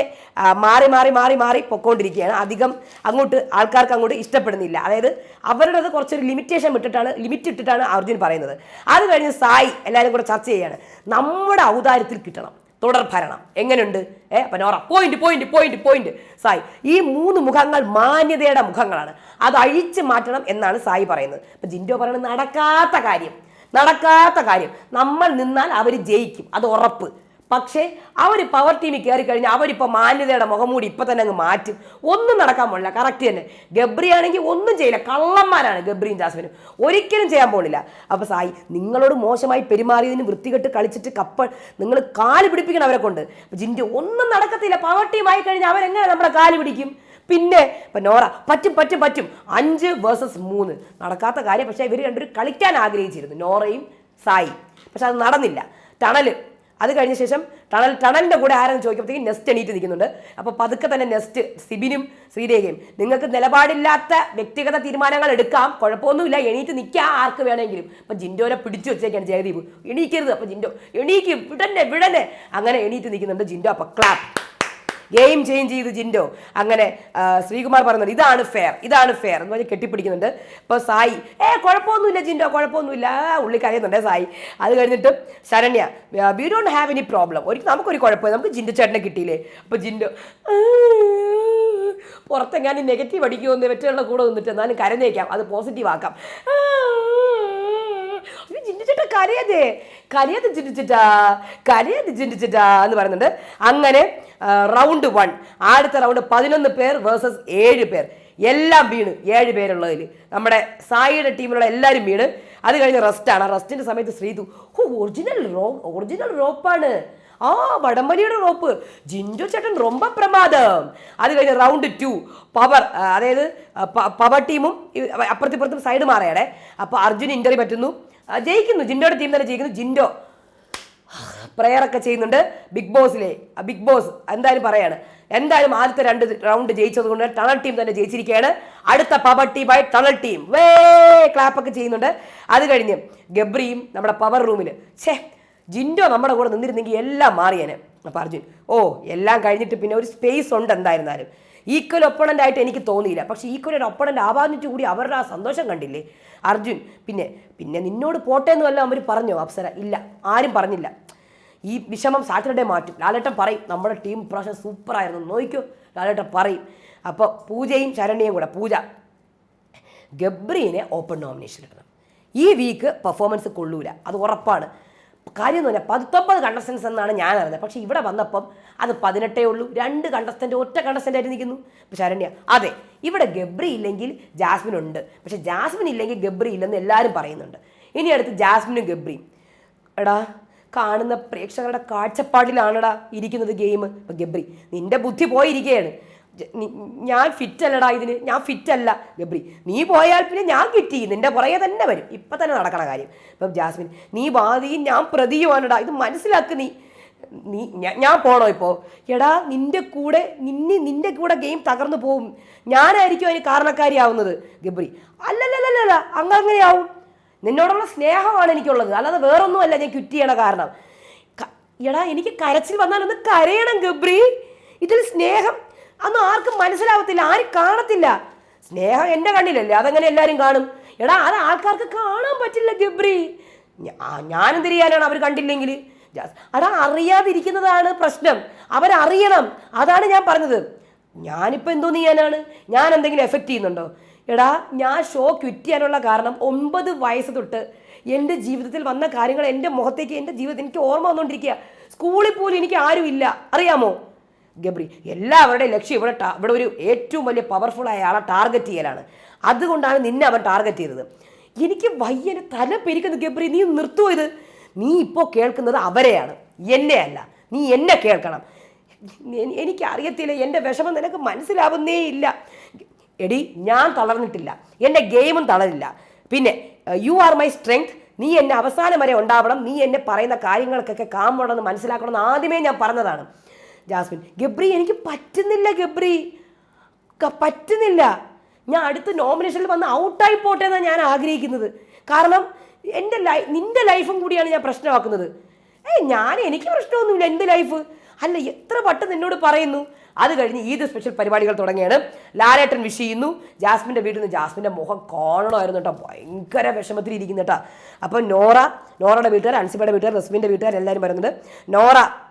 മാറി മാറി മാറി മാറി പൊക്കോണ്ടിരിക്കുകയാണ്. അധികം അങ്ങോട്ട് ആൾക്കാർക്ക് അങ്ങോട്ട് ഇഷ്ടപ്പെടുന്നില്ല. അതായത് അവരുടേത് കുറച്ചൊരു ലിമിറ്റേഷൻ വിട്ടിട്ടാണ് ലിമിറ്റ് ഇട്ടിട്ടാണ് അർജുൻ പറയുന്നത്. അത് കഴിഞ്ഞ് സായി എല്ലാവരും കൂടെ ചർച്ച ചെയ്യാണ്. നമ്മുടെ ഔദാര്യത്തിൽ കിട്ടണം. തുടർ ഭരണം. എങ്ങനെയുണ്ട് ഏ അപ്പം Nora point point point point. Sai ഈ മൂന്ന് മുഖങ്ങൾ മാന്യതയുടെ മുഖങ്ങളാണ്. അത് അഴിച്ചു മാറ്റണം എന്നാണ് സായി പറയുന്നത്. അപ്പം ജിൻഡോ പറയുന്നത് നടക്കാത്ത കാര്യം. നടക്കാത്ത കാര്യം. നമ്മൾ നിന്നാൽ അവർ ജയിക്കും. അത് ഉറപ്പ്. പക്ഷേ അവർ പവർ ടീമിൽ കയറി കഴിഞ്ഞാൽ അവരിപ്പോൾ മാന്യതയുടെ മുഖംമൂടി ഇപ്പം തന്നെ അങ്ങ് മാറ്റും. ഒന്നും നടക്കാൻ പോണില്ല. കറക്റ്റ് തന്നെ. ഗബ്രി ആണെങ്കിൽ ഒന്നും ചെയ്യില്ല. കള്ളന്മാരാണ് ഗബ്രിയും ജാസ്മിനും. ഒരിക്കലും ചെയ്യാൻ പോണില്ല. അപ്പോൾ സായി നിങ്ങളോട് മോശമായി പെരുമാറിയതിന് വൃത്തികെട്ട് കളിച്ചിട്ട് കപ്പ നിങ്ങൾ കാൽ പിടിപ്പിക്കണം അവരെ കൊണ്ട്. ജിന്റെ ഒന്നും നടക്കത്തില്ല. പവർ ടീം ആയി കഴിഞ്ഞാൽ അവരെങ്ങനെ നമ്മുടെ കാൽ പിടിക്കും? പിന്നെ ഇപ്പം നോറ പറ്റും പറ്റും പറ്റും. അഞ്ച് വേഴ്സസ് മൂന്ന്. നടക്കാത്ത കാര്യം. പക്ഷേ ഇവർ രണ്ടുപേരും കളിക്കാൻ ആഗ്രഹിച്ചിരുന്നു. നോറയും സായി പക്ഷെ അത് നടന്നില്ല. ടണൽ അത് കഴിഞ്ഞ ശേഷം ടണൽ ടണലിന്റെ കൂടെ ആരെന്ന് ചോദിക്കുമ്പോഴത്തേക്കും നെസ്റ്റ് എണീറ്റ് നിൽക്കുന്നുണ്ട്. അപ്പോൾ പതുക്കെ തന്നെ നെസ്റ്റ് സിബിനും ശ്രീരേഖയും. നിങ്ങൾക്ക് നിലപാടില്ലാത്ത വ്യക്തിഗത തീരുമാനങ്ങൾ എടുക്കാം. കുഴപ്പമൊന്നുമില്ല. എണീറ്റ് നിൽക്കാം ആർക്ക് വേണമെങ്കിലും. അപ്പം ജിൻഡോനെ പിടിച്ചു വെച്ചേക്കാണ് ജയദീപ്. എണീക്കരുത്. അപ്പം ജിൻഡോ എണീക്കും. വിടനെ വിടനെ അങ്ങനെ എണീറ്റ് നിൽക്കുന്നുണ്ട് ജിൻഡോ. അപ്പം ക്ലാപ്പ് ഗെയിം ചേഞ്ച് ചെയ്ത് ജിൻഡോ. അങ്ങനെ ശ്രീകുമാർ പറയുന്നുണ്ട് ഇതാണ് ഫെയർ ഇതാണ് ഫെയർ എന്ന് പറഞ്ഞ് കെട്ടിപ്പിടിക്കുന്നുണ്ട്. ഇപ്പോൾ സായി ഏ കുഴപ്പമൊന്നുമില്ല ജിൻഡോ കുഴപ്പമൊന്നുമില്ല ഉള്ളിക്ക് ഉള്ളി കരയുന്നുണ്ട് സായി. അത് കഴിഞ്ഞിട്ട് Saranya we don't have any problem ഒരിക്കലും നമുക്കൊരു കുഴപ്പമില്ല. നമുക്ക് ജിൻഡോ ചേട്ടനെ കിട്ടിയില്ലേ? അപ്പോൾ ജിൻഡോ പുറത്തെങ്ങാനും നെഗറ്റീവ് അടിക്കുമെന്ന് മറ്റുള്ള കൂടെ നിന്നിട്ട് എന്നാലും കരഞ്ഞേക്കാം. അത് പോസിറ്റീവ് ആക്കാം. ചിന്തിച്ചിട്ടാ കരയത്. കരയാതെ ചിന്തിച്ചിട്ടാ ചേട്ടാ കരയാതെ ജിൻഡു എന്ന് പറയുന്നുണ്ട്. അങ്ങനെ റൗണ്ട് വൺ ആദ്യത്തെ റൗണ്ട് പതിനൊന്ന് പേർ വേഴ്സസ് ഏഴ് പേർ. എല്ലാം വീണ്. ഏഴ് പേരുള്ളതിൽ നമ്മുടെ സായിയുടെ ടീമിലുള്ള എല്ലാവരും വീണ്. അത് കഴിഞ്ഞ് റെസ്റ്റാണ് ആ റെസ്റ്റിന്റെ സമയത്ത് ശ്രീതു ഹു ഒറിജിനൽ റോ ഒറിജിനൽ റോപ്പാണ് ആ വടംവലിയുടെ റോപ്പ് ജിൻജു ചേട്ടൻ റൊമ്പ പ്രമാദം. അത് കഴിഞ്ഞ് റൗണ്ട് ടു പവർ അതായത് പവർ ടീമും അപ്പുറത്തിപ്പുറത്തും സൈഡ് മാറിയാണേ അപ്പോൾ അർജുൻ ഇന്റർവ്യൂ പറ്റുന്നു. ജയിക്കുന്നു. ജിൻഡോയുടെ ടീം തന്നെ ജയിക്കുന്നു. ജിൻഡോ പ്രെയർ ഒക്കെ ചെയ്യുന്നുണ്ട് ബിഗ് ബോസിലെ ബിഗ് ബോസ് എന്തായാലും പറയാണ്. എന്തായാലും ആദ്യത്തെ രണ്ട് റൗണ്ട് ജയിച്ചത് കൊണ്ട് ടണൽ ടീം തന്നെ ജയിച്ചിരിക്കുകയാണ്. അടുത്ത പവർ ടീമായി ടണൽ ടീം വേ ക്ലാപ്പ് ഒക്കെ ചെയ്യുന്നുണ്ട്. അത് കഴിഞ്ഞ് ഗബ്രിയും നമ്മുടെ പവർ റൂമിൽ ഛേ ജിൻഡോ നമ്മുടെ കൂടെ നിന്നിരുന്നെങ്കിൽ എല്ലാം മാറിയേനെ. അപ്പോൾ അർജുൻ ഓ എല്ലാം കഴിഞ്ഞിട്ട് പിന്നെ ഒരു സ്പേസ് ഉണ്ട് എന്തായിരുന്നാലും. ഈക്വൽ ഒപ്പണന്റ് ആയിട്ട് എനിക്ക് തോന്നിയില്ല. പക്ഷേ ഈക്വൽ ഒരു ഒപ്പണന്റ് ആവാഞ്ഞിട്ട് കൂടി അവരുടെ ആ സന്തോഷം കണ്ടില്ലേ? അർജുൻ പിന്നെ പിന്നെ നിന്നോട് പോട്ടെ എന്ന് വല്ലതും അവർ പറഞ്ഞോ? അപ്സര ഇല്ല ആരും പറഞ്ഞില്ല. ഈ വിഷമം സാറ്റർഡേ മാറ്റും. ലാലേട്ടൻ പറയും നമ്മുടെ ടീം ഇപ്രാവശ്യം സൂപ്പറായിരുന്നു. നോക്കിക്കോ ലാലേട്ടൻ പറയും. അപ്പോൾ പൂജയും ശരണ്യയും കൂടെ പൂജ. ഗബ്രീനെ ഓപ്പൺ നോമിനേഷൻ ഇടണം. ഈ വീക്ക് പെർഫോമൻസ് കൊള്ളൂല. അത് ഉറപ്പാണ്. കാര്യം എന്ന് പറഞ്ഞാൽ പത്തൊമ്പത് കണ്ടസ്റ്റൻസ് എന്നാണ് ഞാൻ അറിഞ്ഞത്. പക്ഷേ ഇവിടെ വന്നപ്പം അത് പതിനെട്ടേ ഉള്ളൂ. രണ്ട് കണ്ടസ്റ്റന്റ് ഒറ്റ കണ്ടസ്റ്റന്റ് ആയിട്ട് നിൽക്കുന്നു. ഇപ്പം ശരണ്യ അതെ ഇവിടെ ഗബ്രി ഇല്ലെങ്കിൽ ജാസ്മിൻ ഉണ്ട്. പക്ഷേ ജാസ്മിൻ ഇല്ലെങ്കിൽ ഗബ്രി ഇല്ലെന്ന് എല്ലാവരും പറയുന്നുണ്ട്. ഇനി അടുത്ത് ജാസ്മിനും ഗബ്രിയും. എടാ കാണുന്ന പ്രേക്ഷകരുടെ കാഴ്ചപ്പാടിലാണടാ ഇരിക്കുന്നത് ഗെയിം ഇപ്പം ഗബ്രി നിന്റെ ബുദ്ധി പോയിരിക്കുകയാണ് ഞാൻ ഫിറ്റ് അല്ലടാ ഇതിന്. ഞാൻ ഫിറ്റ് അല്ല ഗബ്രി നീ പോയാൽ പിന്നെ ഞാൻ കിട്ടി നിന്റെ പുറകെ തന്നെ വരും. ഇപ്പം തന്നെ നടക്കണ കാര്യം. ഇപ്പം ജാസ്മിൻ നീ വാദിയും ഞാൻ പ്രതിയുമാണടാ ഇത് മനസ്സിലാക്ക് നീ. നീ ഞാൻ പോണോ ഇപ്പോൾ എടാ നിന്റെ കൂടെ നിന്നെ നിന്റെ കൂടെ ഗെയിം തകർന്നു പോവും. ഞാനായിരിക്കും അതിന് കാരണക്കാരിയാവുന്നത്. ഗബ്രി അല്ലല്ലല്ലല്ല അങ്ങ് അങ്ങനെയാവും. നിന്നോടുള്ള സ്നേഹമാണ് എനിക്കുള്ളത്. അല്ലാതെ വേറൊന്നുമല്ല ഞാൻ ക്വിറ്റ് ചെയ്യണ കാരണം. എടാ എനിക്ക് കരച്ചിൽ വന്നാൽ ഒന്ന് കരയണം ഗബ്രി. ഇതിൽ സ്നേഹം അന്ന് ആർക്കും മനസ്സിലാവത്തില്ല ആരും കാണത്തില്ല. സ്നേഹം എന്റെ കണ്ണിലല്ലേ അതങ്ങനെ എല്ലാവരും കാണും. എടാ അത് ആൾക്കാർക്ക് കാണാൻ പറ്റില്ല ഗബ്രി. ഞാനും തിരിയാനാണ് അവർ കണ്ടില്ലെങ്കിൽ? അടാ അറിയാതിരിക്കുന്നതാണ് പ്രശ്നം. അവരറിയണം. അതാണ് ഞാൻ പറഞ്ഞത്. ഞാനിപ്പോൾ എന്തോ ചെയ്യാനാണ്? ഞാൻ എന്തെങ്കിലും എഫക്റ്റ് ചെയ്യുന്നുണ്ടോ? എടാ ഞാൻ ഷോ ക്വിറ്റ് ചെയ്യാനുള്ള കാരണം ഒമ്പത് വയസ്സ് തൊട്ട് എന്റെ ജീവിതത്തിൽ വന്ന കാര്യങ്ങൾ എന്റെ മുഖത്തേക്ക് എന്റെ ജീവിതത്തിൽ എനിക്ക് ഓർമ്മ വന്നുകൊണ്ടിരിക്കുക സ്കൂളിൽ പോലും എനിക്ക് ആരുമില്ല അറിയാമോ? ഗബ്രി എല്ലാവരുടെയും ലക്ഷ്യം ഇവിടെ ഇവിടെ ഒരു ഏറ്റവും വലിയ പവർഫുൾ ആയ ആളെ ടാർഗറ്റ് ചെയ്യലാണ്. അതുകൊണ്ടാണ് നിന്നെ അവൻ ടാർഗറ്റ് ചെയ്തത്. എനിക്ക് വയ്യന് തല പെരിക്കുന്ന ഗബ്രി നീ നിർത്തുമോ ഇത്. നീ ഇപ്പോൾ കേൾക്കുന്നത് അവരെയാണ്. എന്നെ അല്ല നീ എന്നെ കേൾക്കണം. എനി- എനിക്കറിയത്തില്ല എന്റെ വിഷമം നിനക്ക് മനസ്സിലാവുന്നേ ഇല്ല. എടി ഞാൻ തളർന്നിട്ടില്ല. എന്റെ ഗെയിമും തളരില്ല. പിന്നെ യു ആർ മൈ സ്ട്രെങ്ത് നീ എന്നെ അവസാനം വരെ ഉണ്ടാവണം. നീ എന്നെ പറയുന്ന കാര്യങ്ങൾക്കൊക്കെ കാമണമെന്ന് മനസ്സിലാക്കണം എന്ന് ആദ്യമേ ഞാൻ പറഞ്ഞതാണ്. ജാസ്മിൻ ഗബ്രി എനിക്ക് പറ്റുന്നില്ല ഗബ്രി. പറ്റുന്നില്ല. ഞാൻ അടുത്ത നോമിനേഷനിൽ വന്ന് ഔട്ടായി പോട്ടെ എന്നാണ് ഞാൻ ആഗ്രഹിക്കുന്നത്. കാരണം എന്റെ ലൈ നിന്റെ ലൈഫും കൂടിയാണ് ഞാൻ പ്രശ്നമാക്കുന്നത്. ഏയ് ഞാൻ എനിക്ക് പ്രശ്നമൊന്നുമില്ല. എന്റെ ലൈഫ്? അല്ല എത്ര വട്ടം നിന്നോട് പറയുന്നു? അത് കഴിഞ്ഞ് ഈദ് സ്പെഷ്യൽ പരിപാടികൾ തുടങ്ങിയാണ്. ലാലേട്ടൻ വിഷ് ചെയ്യുന്നു. ജാസ്മിന്റെ വീട്ടിൽ നിന്ന് ജാസ്മിന്റെ മുഖം കാണണമായിരുന്നു കേട്ടോ. ഭയങ്കര വിഷമത്തിൽ ഇരിക്കുന്നു കേട്ടോ. അപ്പോൾ നോറ നോറയുടെ വീട്ടുകാർ അൻസിബയുടെ വീട്ടുകാർ റസ്മിന്റെ വീട്ടുകാർ എല്ലാവരും പറയുന്നുണ്ട് നോറ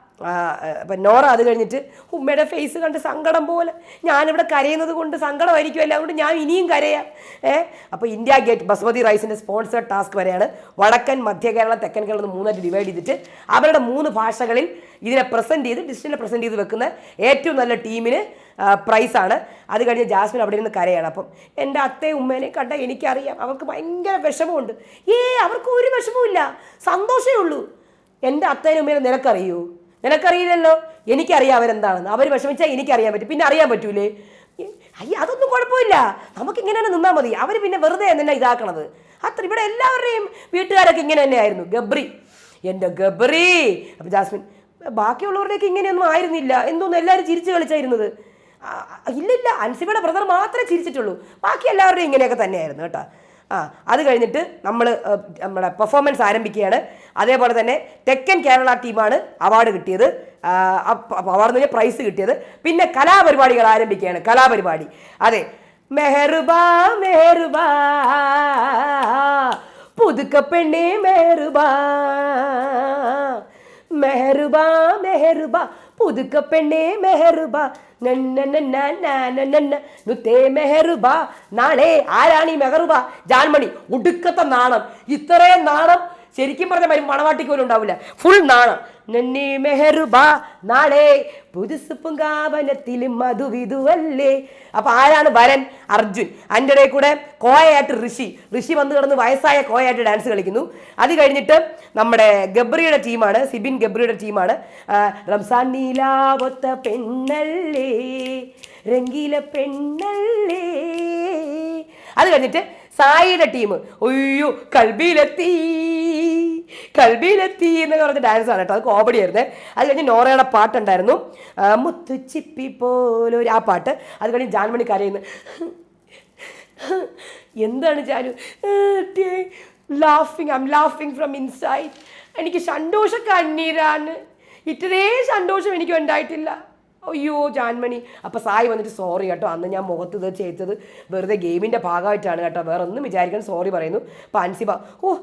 അപ്പം നോറ അത് കഴിഞ്ഞിട്ട് ഉമ്മയുടെ ഫേസ് കണ്ട് സങ്കടം പോലെ ഞാനിവിടെ കരയുന്നത് കൊണ്ട് സങ്കടമായിരിക്കുമല്ലോ അതുകൊണ്ട് ഞാൻ ഇനിയും കരയാം. ഏ അപ്പോൾ ഇന്ത്യ ഗേറ്റ് ബസ്മതി റൈസിന്റെ സ്പോൺസേഡ് ടാസ്ക് വരെയാണ്. വടക്കൻ മധ്യ കേരള തെക്കൻ കേരളം എന്ന് മൂന്നായിട്ട് ഡിവൈഡ് ചെയ്തിട്ട് അവരുടെ മൂന്ന് ഭാഷകളിൽ ഇതിനെ പ്രസന്റ് ചെയ്ത് ഡിസ്റ്റിനെ പ്രസന്റ് ചെയ്ത് വെക്കുന്ന ഏറ്റവും നല്ല ടീമിന് പ്രൈസാണ് അത് കഴിഞ്ഞ് ജാസ്മിൻ അവിടെ ഇരുന്ന് കരയാണ്. അപ്പം എന്റെ അത്തേ ഉമ്മേനെ കണ്ട എനിക്കറിയാം. അവർക്ക് ഭയങ്കര വിഷമമുണ്ട്. ഏ അവർക്ക് ഒരു വിഷമവും സന്തോഷമേ ഉള്ളൂ. എന്റെ അത്തേനും ഉമ്മേനെ നിനക്കറിയൂ? നിനക്കറിയില്ലല്ലോ? എനിക്കറിയാം അവരെന്താണെന്ന്. അവർ വിഷമിച്ചാൽ എനിക്കറിയാൻ പറ്റും. പിന്നെ അറിയാൻ പറ്റൂലേ? അയ്യ അതൊന്നും കുഴപ്പമില്ല. നമുക്ക് ഇങ്ങനെ തന്നെ നിന്നാൽ മതി. അവർ പിന്നെ വെറുതെ തന്നെ ഇതാക്കണത്. അത്ര ഇവിടെ എല്ലാവരുടെയും വീട്ടുകാരൊക്കെ ഇങ്ങനെ തന്നെയായിരുന്നു. ഗബ്രി. എന്റെ ഗബ്രി. അപ്പം ജാസ്മിൻ ബാക്കിയുള്ളവരുടെയൊക്കെ ഇങ്ങനെയൊന്നും ആയിരുന്നില്ല. എന്തോന്ന് എല്ലാവരും ചിരിച്ചു കളിച്ചായിരുന്നത്? ഇല്ലില്ല. അൻസിബയുടെ ബ്രദർ മാത്രമേ ചിരിച്ചിട്ടുള്ളൂ. ബാക്കി എല്ലാവരുടെയും ഇങ്ങനെയൊക്കെ തന്നെയായിരുന്നു കേട്ടോ. ആ അത് കഴിഞ്ഞിട്ട് നമ്മൾ നമ്മുടെ പെർഫോമൻസ് ആരംഭിക്കുകയാണ്. അതേപോലെ തന്നെ തെക്കൻ കേരള ടീമാണ് അവാർഡ് കിട്ടിയത്. അവാർഡ് എന്ന് പ്രൈസ് കിട്ടിയത്. പിന്നെ കലാപരിപാടികൾ ആരംഭിക്കുകയാണ്. കലാപരിപാടി. അതെ മെഹറുബാ മെഹറുബാ പുതുക്ക പെണ്ണേ മെഹറുബാ മെഹറുബാ മെഹറുബാ പുതുക്ക മെഹറുബാ. മെഹറുബ നാളെ ആരാണ് ഈ മെഹറുബ? ജാൻമണി ഒടുക്കത്തെ നാണം. ഇത്രയും നാണം ശരിക്കും പറഞ്ഞ മണവാട്ടിക്ക് പോലും ഉണ്ടാവില്ല. ഫുൾ നാണം. നന്നി മെഹറുബ നാളെ പുതുസ് പുങ്കാവനത്തിൽ മധുവിധുവല്ലേ അപ്പൊ ആരാണ് വരൻ? അർജുൻ. അതിന്റെ ഇടയിൽ കൂടെ കോയയായിട്ട് ഋഷി. ഋഷി വന്ന് കിടന്ന് വയസ്സായ കോയയായിട്ട് ഡാൻസ് കളിക്കുന്നു. അത് കഴിഞ്ഞിട്ട് നമ്മുടെ ഗബ്രിയുടെ ടീമാണ് സിബിൻ ഗബ്രിയുടെ ടീമാണ്. റംസാൻ നീലാവത്ത പെണ്ണല്ലേ? രംഗീല പെണ്ണല്ലേ? അത് കഴിഞ്ഞിട്ട് സായിയുടെ ടീം ഒയ്യോ കൽബിയിലെത്തി കൽബിയിലെത്തി എന്നൊക്കെ പറഞ്ഞ ഡാൻസ് ആണ് കേട്ടോ. അത് കോമഡി ആയിരുന്നേ. അത് കഴിഞ്ഞ് നോറയുടെ പാട്ടുണ്ടായിരുന്നു. മുത്തുച്ചിപ്പി പോലൊരു ആ പാട്ട്. അത് കഴിഞ്ഞ് ജാൻമണി കരയുന്നു. എന്താണ് ജാനു? ലാഫിങ് ഐം ലാഫിങ് ഫ്രം ഇൻസൈഡ് എനിക്ക് സന്തോഷ കണ്ണീരാണ്. ഇത്രേ സന്തോഷം എനിക്ക് ഉണ്ടായിട്ടില്ല. അയ്യോ ജാൻമണി. അപ്പോൾ സായി വന്നിട്ട് സോറി കേട്ടോ. അന്ന് ഞാൻ മുഖത്ത് ഇത് ചെയ്തത് വെറുതെ ഗെയിമിന്റെ ഭാഗമായിട്ടാണ് കേട്ടോ. വേറെ ഒന്നും വിചാരിക്കാൻ സോറി പറയുന്നു. അപ്പോൾ അൻസിബ ഓ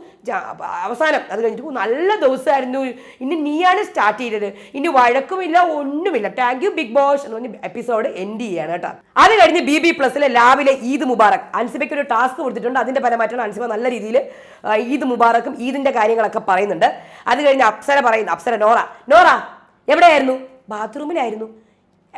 അവസാനം. അത് കഴിഞ്ഞിട്ട് ഓ, നല്ല ദിവസമായിരുന്നു ഇനി നീയാണ് സ്റ്റാർട്ട് ചെയ്തത്. ഇനി വഴക്കുമില്ല ഒന്നുമില്ല. താങ്ക് യു ബിഗ് ബോസ് എന്ന് പറഞ്ഞ് എപ്പിസോഡ് എൻഡ് ചെയ്യാണ് കേട്ടോ. അത് കഴിഞ്ഞ് ബി ബി പ്ലസിലെ ലാബിലെ ഈദ് മുബാറക്. അൻസിബയ്ക്ക് ഒരു ടാസ്ക് കൊടുത്തിട്ടുണ്ട്. അതിന്റെ പരമായിട്ടാണ് അൻസിബ നല്ല രീതിയിൽ ഈദ് മുബാറക്കും ഈദിന്റെ കാര്യങ്ങളൊക്കെ പറയുന്നുണ്ട്. അത് കഴിഞ്ഞ് അപ്സര പറയുന്നു. അപ്സര നോറ. നോറ എവിടെയായിരുന്നു? ബാത്റൂമിലായിരുന്നു.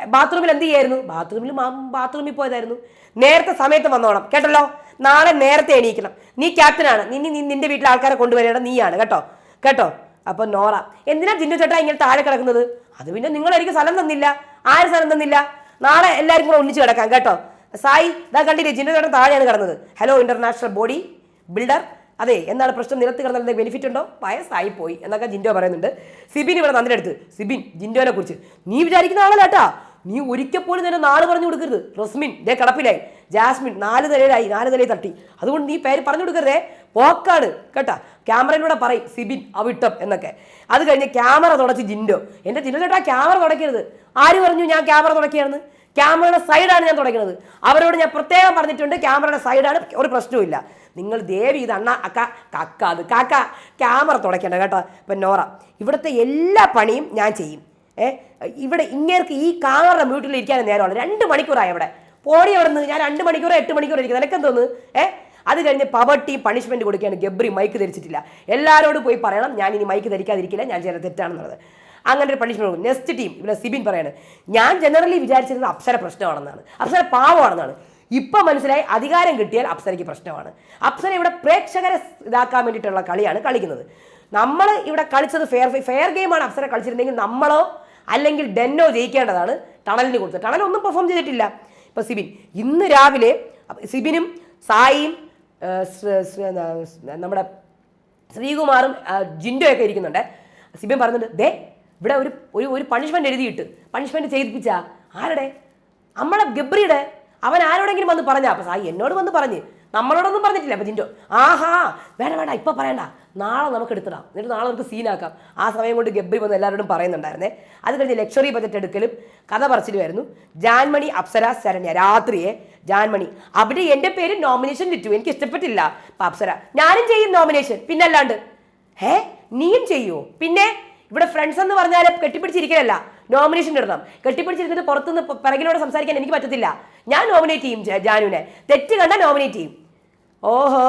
ബാത്റൂമിൽ എന്ത് ചെയ്യായിരുന്നു? ബാത്റൂമിൽ ബാത്റൂമിൽ പോയതായിരുന്നു. നേരത്തെ സമയത്ത് വന്നോണം. കേട്ടല്ലോ? നാളെ നേരത്തെ എണീക്കണം. നീ ക്യാപ്റ്റനാണ് നീ നീ നിന്റെ വീട്ടിലെ ആൾക്കാരെ കൊണ്ടുവരേണ്ട നീയാണ്. കേട്ടോ? കേട്ടോ? അപ്പൊ നോറ എന്തിനാ ജിന്നു ചേട്ടാ ഇങ്ങനെ താഴെ കിടക്കുന്നത്? അത് പിന്നെ നിങ്ങൾ എനിക്ക് സ്ഥലം തന്നില്ല. ആര് സ്ഥലം തന്നില്ല? നാളെ എല്ലാവരും കൂടെ ഒന്നിച്ച് കിടക്കാം. കേട്ടോ? സായി ഇതാ കണ്ടില്ലേ? ജിന്നു ചേട്ടൻ താഴെയാണ് കിടന്നത്. ഹലോ ഇന്റർനാഷണൽ ബോഡി ബിൽഡർ അതെ എന്താണ് പ്രശ്നം? നിലത്ത് കിടന്നാൽ ബെനിഫിറ്റ് ഉണ്ടോ? വയസ്സായി പോയി. എന്നൊക്കെ ജിൻഡോ പറയുന്നുണ്ട്. സിബിൻ ഇവിടെ നന്ദിന്റെ അടുത്ത് സിബിൻ ജിൻഡോനെ കുറിച്ച്. നീ വിചാരിക്കുന്ന ആളല്ല കേട്ടാ. നീ ഒരിക്കൽ പോലും നിന്നെ നാല് പറഞ്ഞു കൊടുക്കരുത്. റസ്മിൻ ദേ കടപ്പിലായി ജാസ്മിൻ നാല് നിലയിലായി നാല് നിലയിൽ തട്ടി. അതുകൊണ്ട് നീ പേര് പറഞ്ഞു കൊടുക്കരുതേ. പോക്കാണ്. കേട്ടാ? ക്യാമറയിലൂടെ പറയും സിബിൻ അവിട്ടം എന്നൊക്കെ. അത് കഴിഞ്ഞ് ക്യാമറ തുടച്ച് ജിൻഡോ. എന്റെ ജിൻഡോ ചേട്ടാ ക്യാമറ തുടയ്ക്കരുത്. ആര് പറഞ്ഞു ഞാൻ ക്യാമറ തുടക്കുകയാണെന്ന് ക്യാമറയുടെ സൈഡാണ് ഞാൻ തുടയ്ക്കുന്നത് അവരോട് ഞാൻ പ്രത്യേകം പറഞ്ഞിട്ടുണ്ട് ക്യാമറയുടെ സൈഡാണ് ഒരു പ്രശ്നവുമില്ല നിങ്ങൾ ദേവി ഇത് അണ്ണ അക്ക കക്ക അത് കാക്ക. ക്യാമറ തുടയ്ക്കേണ്ട കേട്ടോ. ഇപ്പം നോറ ഇവിടുത്തെ എല്ലാ പണിയും ഞാൻ ചെയ്യും. ഇവിടെ ഇങ്ങേർക്ക് ഈ കാറുടെ മ്യൂട്ടിൽ ഇരിക്കാൻ നേരമാണ്. രണ്ട് മണിക്കൂറായി അവിടെ. പോടി അവിടെ നിന്ന് ഞാൻ രണ്ട് മണിക്കൂറോ എട്ട് മണിക്കൂർ ഇരിക്കുന്നത് നിനക്കെന്ന് തോന്നുന്നു ഏ അത് കഴിഞ്ഞ് പവർട്ടി പണിഷ്മെന്റ് കൊടുക്കുകയാണ് ഗബ്രി മൈക്ക് ധരിച്ചിട്ടില്ല. എല്ലാവരോടും പോയി പറയണം ഞാൻ ഇനി മൈക്ക് ധരിക്കാതിരിക്കില്ല ഞാൻ ചില തെറ്റാണെന്നുള്ളത്. അങ്ങനെ ഒരു പണിഷ്മെന്റ് കൊടുക്കും. നെക്സ്റ്റ് ടീം ഇവിടെ സിബിൻ പറയാണ് ഞാൻ ജനറലി വിചാരിച്ചിരുന്നത് അപ്സര പ്രശ്നമാണെന്നാണ്. അപ്സര പാവമാണെന്നാണ്. ഇപ്പം മനസ്സിലായി അധികാരം കിട്ടിയാൽ അപ്സരയ്ക്ക് പ്രശ്നമാണ്. അപ്സര ഇവിടെ പ്രേക്ഷകരെ ഇതാക്കാൻ വേണ്ടിയിട്ടുള്ള കളിയാണ് കളിക്കുന്നത്. നമ്മൾ ഇവിടെ കളിച്ചത് ഫെയർ ഫെയർ ഗെയിമാണ് അപ്സര കളിച്ചിരുന്നെങ്കിൽ നമ്മളോ അല്ലെങ്കിൽ ഡെന്നോ ജയിക്കേണ്ടതാണ് ടണലിന് കൊടുത്തത്. ടണൽ ഒന്നും പെർഫോം ചെയ്തിട്ടില്ല. ഇപ്പൊ സിബിൻ ഇന്ന് രാവിലെ സിബിനും സായിയും നമ്മുടെ ശ്രീകുമാറും ജിൻഡോ ജിൻഡോയൊക്കെ ഇരിക്കുന്നുണ്ട്. സിബിൻ പറഞ്ഞിട്ട് ദേ ഇവിടെ ഒരു ഒരു ഒരു പണിഷ്മെന്റ് എഴുതിയിട്ട് പണിഷ്മെന്റ് ചെയ്യിപ്പിച്ച. ആരുടെ? നമ്മളെ ഗബ്രിയുടെ. അവൻ ആരോടെങ്കിലും വന്ന് പറഞ്ഞാൽ അപ്പൊ സായി എന്നോട് വന്ന് പറഞ്ഞ്. നമ്മളോടൊന്നും പറഞ്ഞിട്ടില്ല. അപ്പൊ ജിൻഡോ ആഹാ വേണ്ട വേണ്ട ഇപ്പൊ പറയണ്ട. നാളെ നമുക്ക് എടുത്തിടാം. എന്നിട്ട് നാളെ നമുക്ക് സീനാക്കാം ആ സമയം കൊണ്ട് ഗബ്രി വന്ന് എല്ലാവരോടും പറയുന്നുണ്ടായിരുന്നേ. അത് കഴിഞ്ഞ് ലക്ഷറി ബജറ്റ് എടുക്കലും കഥ പറച്ചിലുമായിരുന്നു. ജാൻമണി അപ്സര ശരണ്യ രാത്രിയെ ജാൻമണി. അവിടെ എന്റെ പേര് നോമിനേഷൻ കിട്ടു എനിക്ക് ഇഷ്ടപ്പെട്ടില്ല. അപ്പൊ അപ്സര ഞാനും ചെയ്യും നോമിനേഷൻ പിന്നെ അല്ലാണ്ട് ഹേ നീയും ചെയ്യുമോ പിന്നെ ഇവിടെ ഫ്രണ്ട്സ് എന്ന് പറഞ്ഞാൽ കെട്ടിപ്പിടിച്ചിരിക്കലല്ല. നോമിനേഷൻ ഇടണം കെട്ടിപ്പിടിച്ചിരുന്നിട്ട് പുറത്തുനിന്ന് പിറകിലൂടെ സംസാരിക്കാൻ എനിക്ക് പറ്റത്തില്ല. ഞാൻ നോമിനേറ്റ് ചെയ്യും ജാനുവിനെ. തെറ്റ് കണ്ടാൽ നോമിനേറ്റ് ചെയ്യും. ഓഹോ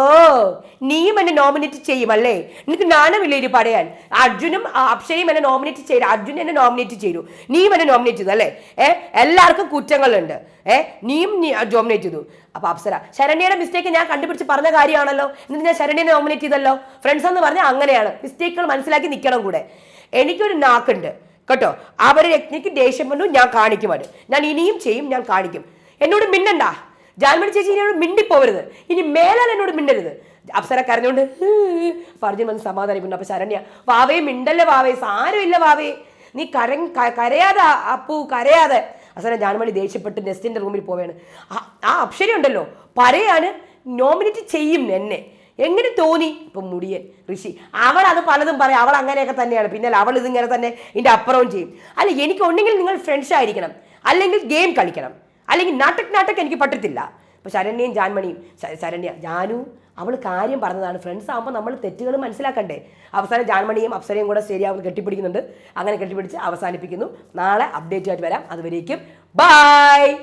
നീയും എന്നെ നോമിനേറ്റ് ചെയ്യും അല്ലേ? നിനക്ക് നാണമില്ല ഇത് പറയാൻ അർജുനും അക്ഷയും എന്നെ നോമിനേറ്റ് ചെയ്തു അർജുൻ എന്നെ നോമിനേറ്റ് ചെയ്തു. നീയും എന്നെ നോമിനേറ്റ് ചെയ്തു അല്ലേ? ഏ? എല്ലാവർക്കും കുറ്റങ്ങളുണ്ട്. ഏ? നീയും നോമിനേറ്റ് ചെയ്തു. അപ്പൊ അപ്സര ശരണ്യയുടെ മിസ്റ്റേക്ക് ഞാൻ കണ്ടുപിടിച്ച് പറഞ്ഞ കാര്യമാണല്ലോ? എന്നിട്ട് ഞാൻ ശരണ്യനെ നോമിനേറ്റ് ചെയ്തല്ലോ? ഫ്രണ്ട്സ് എന്ന് പറഞ്ഞാൽ അങ്ങനെയാണ്. മിസ്റ്റേക്കുകൾ മനസ്സിലാക്കി നിൽക്കണം കൂടെ. എനിക്കൊരു നാക്കുണ്ട് കേട്ടോ? അവർ രജ്ഞിക്ക് ദേഷ്യം വന്നു ഞാൻ കാണിക്കും അത്. ഞാൻ ഇനിയും ചെയ്യും ഞാൻ കാണിക്കും. എന്നോട് മിണ്ടണ്ട. ജാൻമണി ചേച്ചി എന്നോട് മിണ്ടിപ്പോവരുത്. ഇനി മേലാൽ എന്നോട് മിണ്ടരുത്. അപ്സര കരഞ്ഞോണ്ട് പറഞ്ഞു വന്ന് സമാധാനിക്കുന്നു അപ്പൊ ശരണ്യ വാവേ മിണ്ടല്ലേ വാവേ? സാരമില്ല വാവേ. നീ കര കരയാതെ അപ്പു കരയാതെ. അവസാനം ജാൻമണി ദേഷ്യപ്പെട്ട് നെസ്റ്റിന്റെ റൂമിൽ പോവുകയാണ് ആ- അപ്സര ഉണ്ടല്ലോ പരയാണ് നോമിനേറ്റ് ചെയ്യും എന്നെ. എങ്ങനെ തോന്നി? ഇപ്പം മുടിയൻ ഋഷി. അവൾ അത് പലതും പറയും. അവൾ അങ്ങനെയൊക്കെ തന്നെയാണ്. പിന്നെ അവൾ ഇതിങ്ങനെ തന്നെ ഇതിന്റെ അപ്പുറവും ചെയ്യും. അല്ല എനിക്ക് ഒന്നെങ്കിൽ നിങ്ങൾ ഫ്രണ്ട്സ് ആയിരിക്കണം. അല്ലെങ്കിൽ ഗെയിം കളിക്കണം. അല്ലെങ്കിൽ നാട്ടക് നാട്ടക് എനിക്ക് പറ്റത്തില്ല. ഇപ്പോൾ ശരണ്യയും ജാൻമണിയും ശരണ്യ ജാനു അവൾ കാര്യം പറഞ്ഞതാണ്. ഫ്രണ്ട്സ് ആകുമ്പോൾ നമ്മൾ തെറ്റുകൾ മനസ്സിലാക്കണ്ടേ? അവസാനം ജാൻമണിയും അപ്സരയും കൂടെ ശരിയാവും കെട്ടിപ്പിടിക്കുന്നുണ്ട്. അങ്ങനെ കെട്ടിപ്പിടിച്ച് അവസാനിപ്പിക്കുന്നു. നാളെ അപ്ഡേറ്റ് ആയിട്ട് വരാം. അതുവരേക്കും ബൈ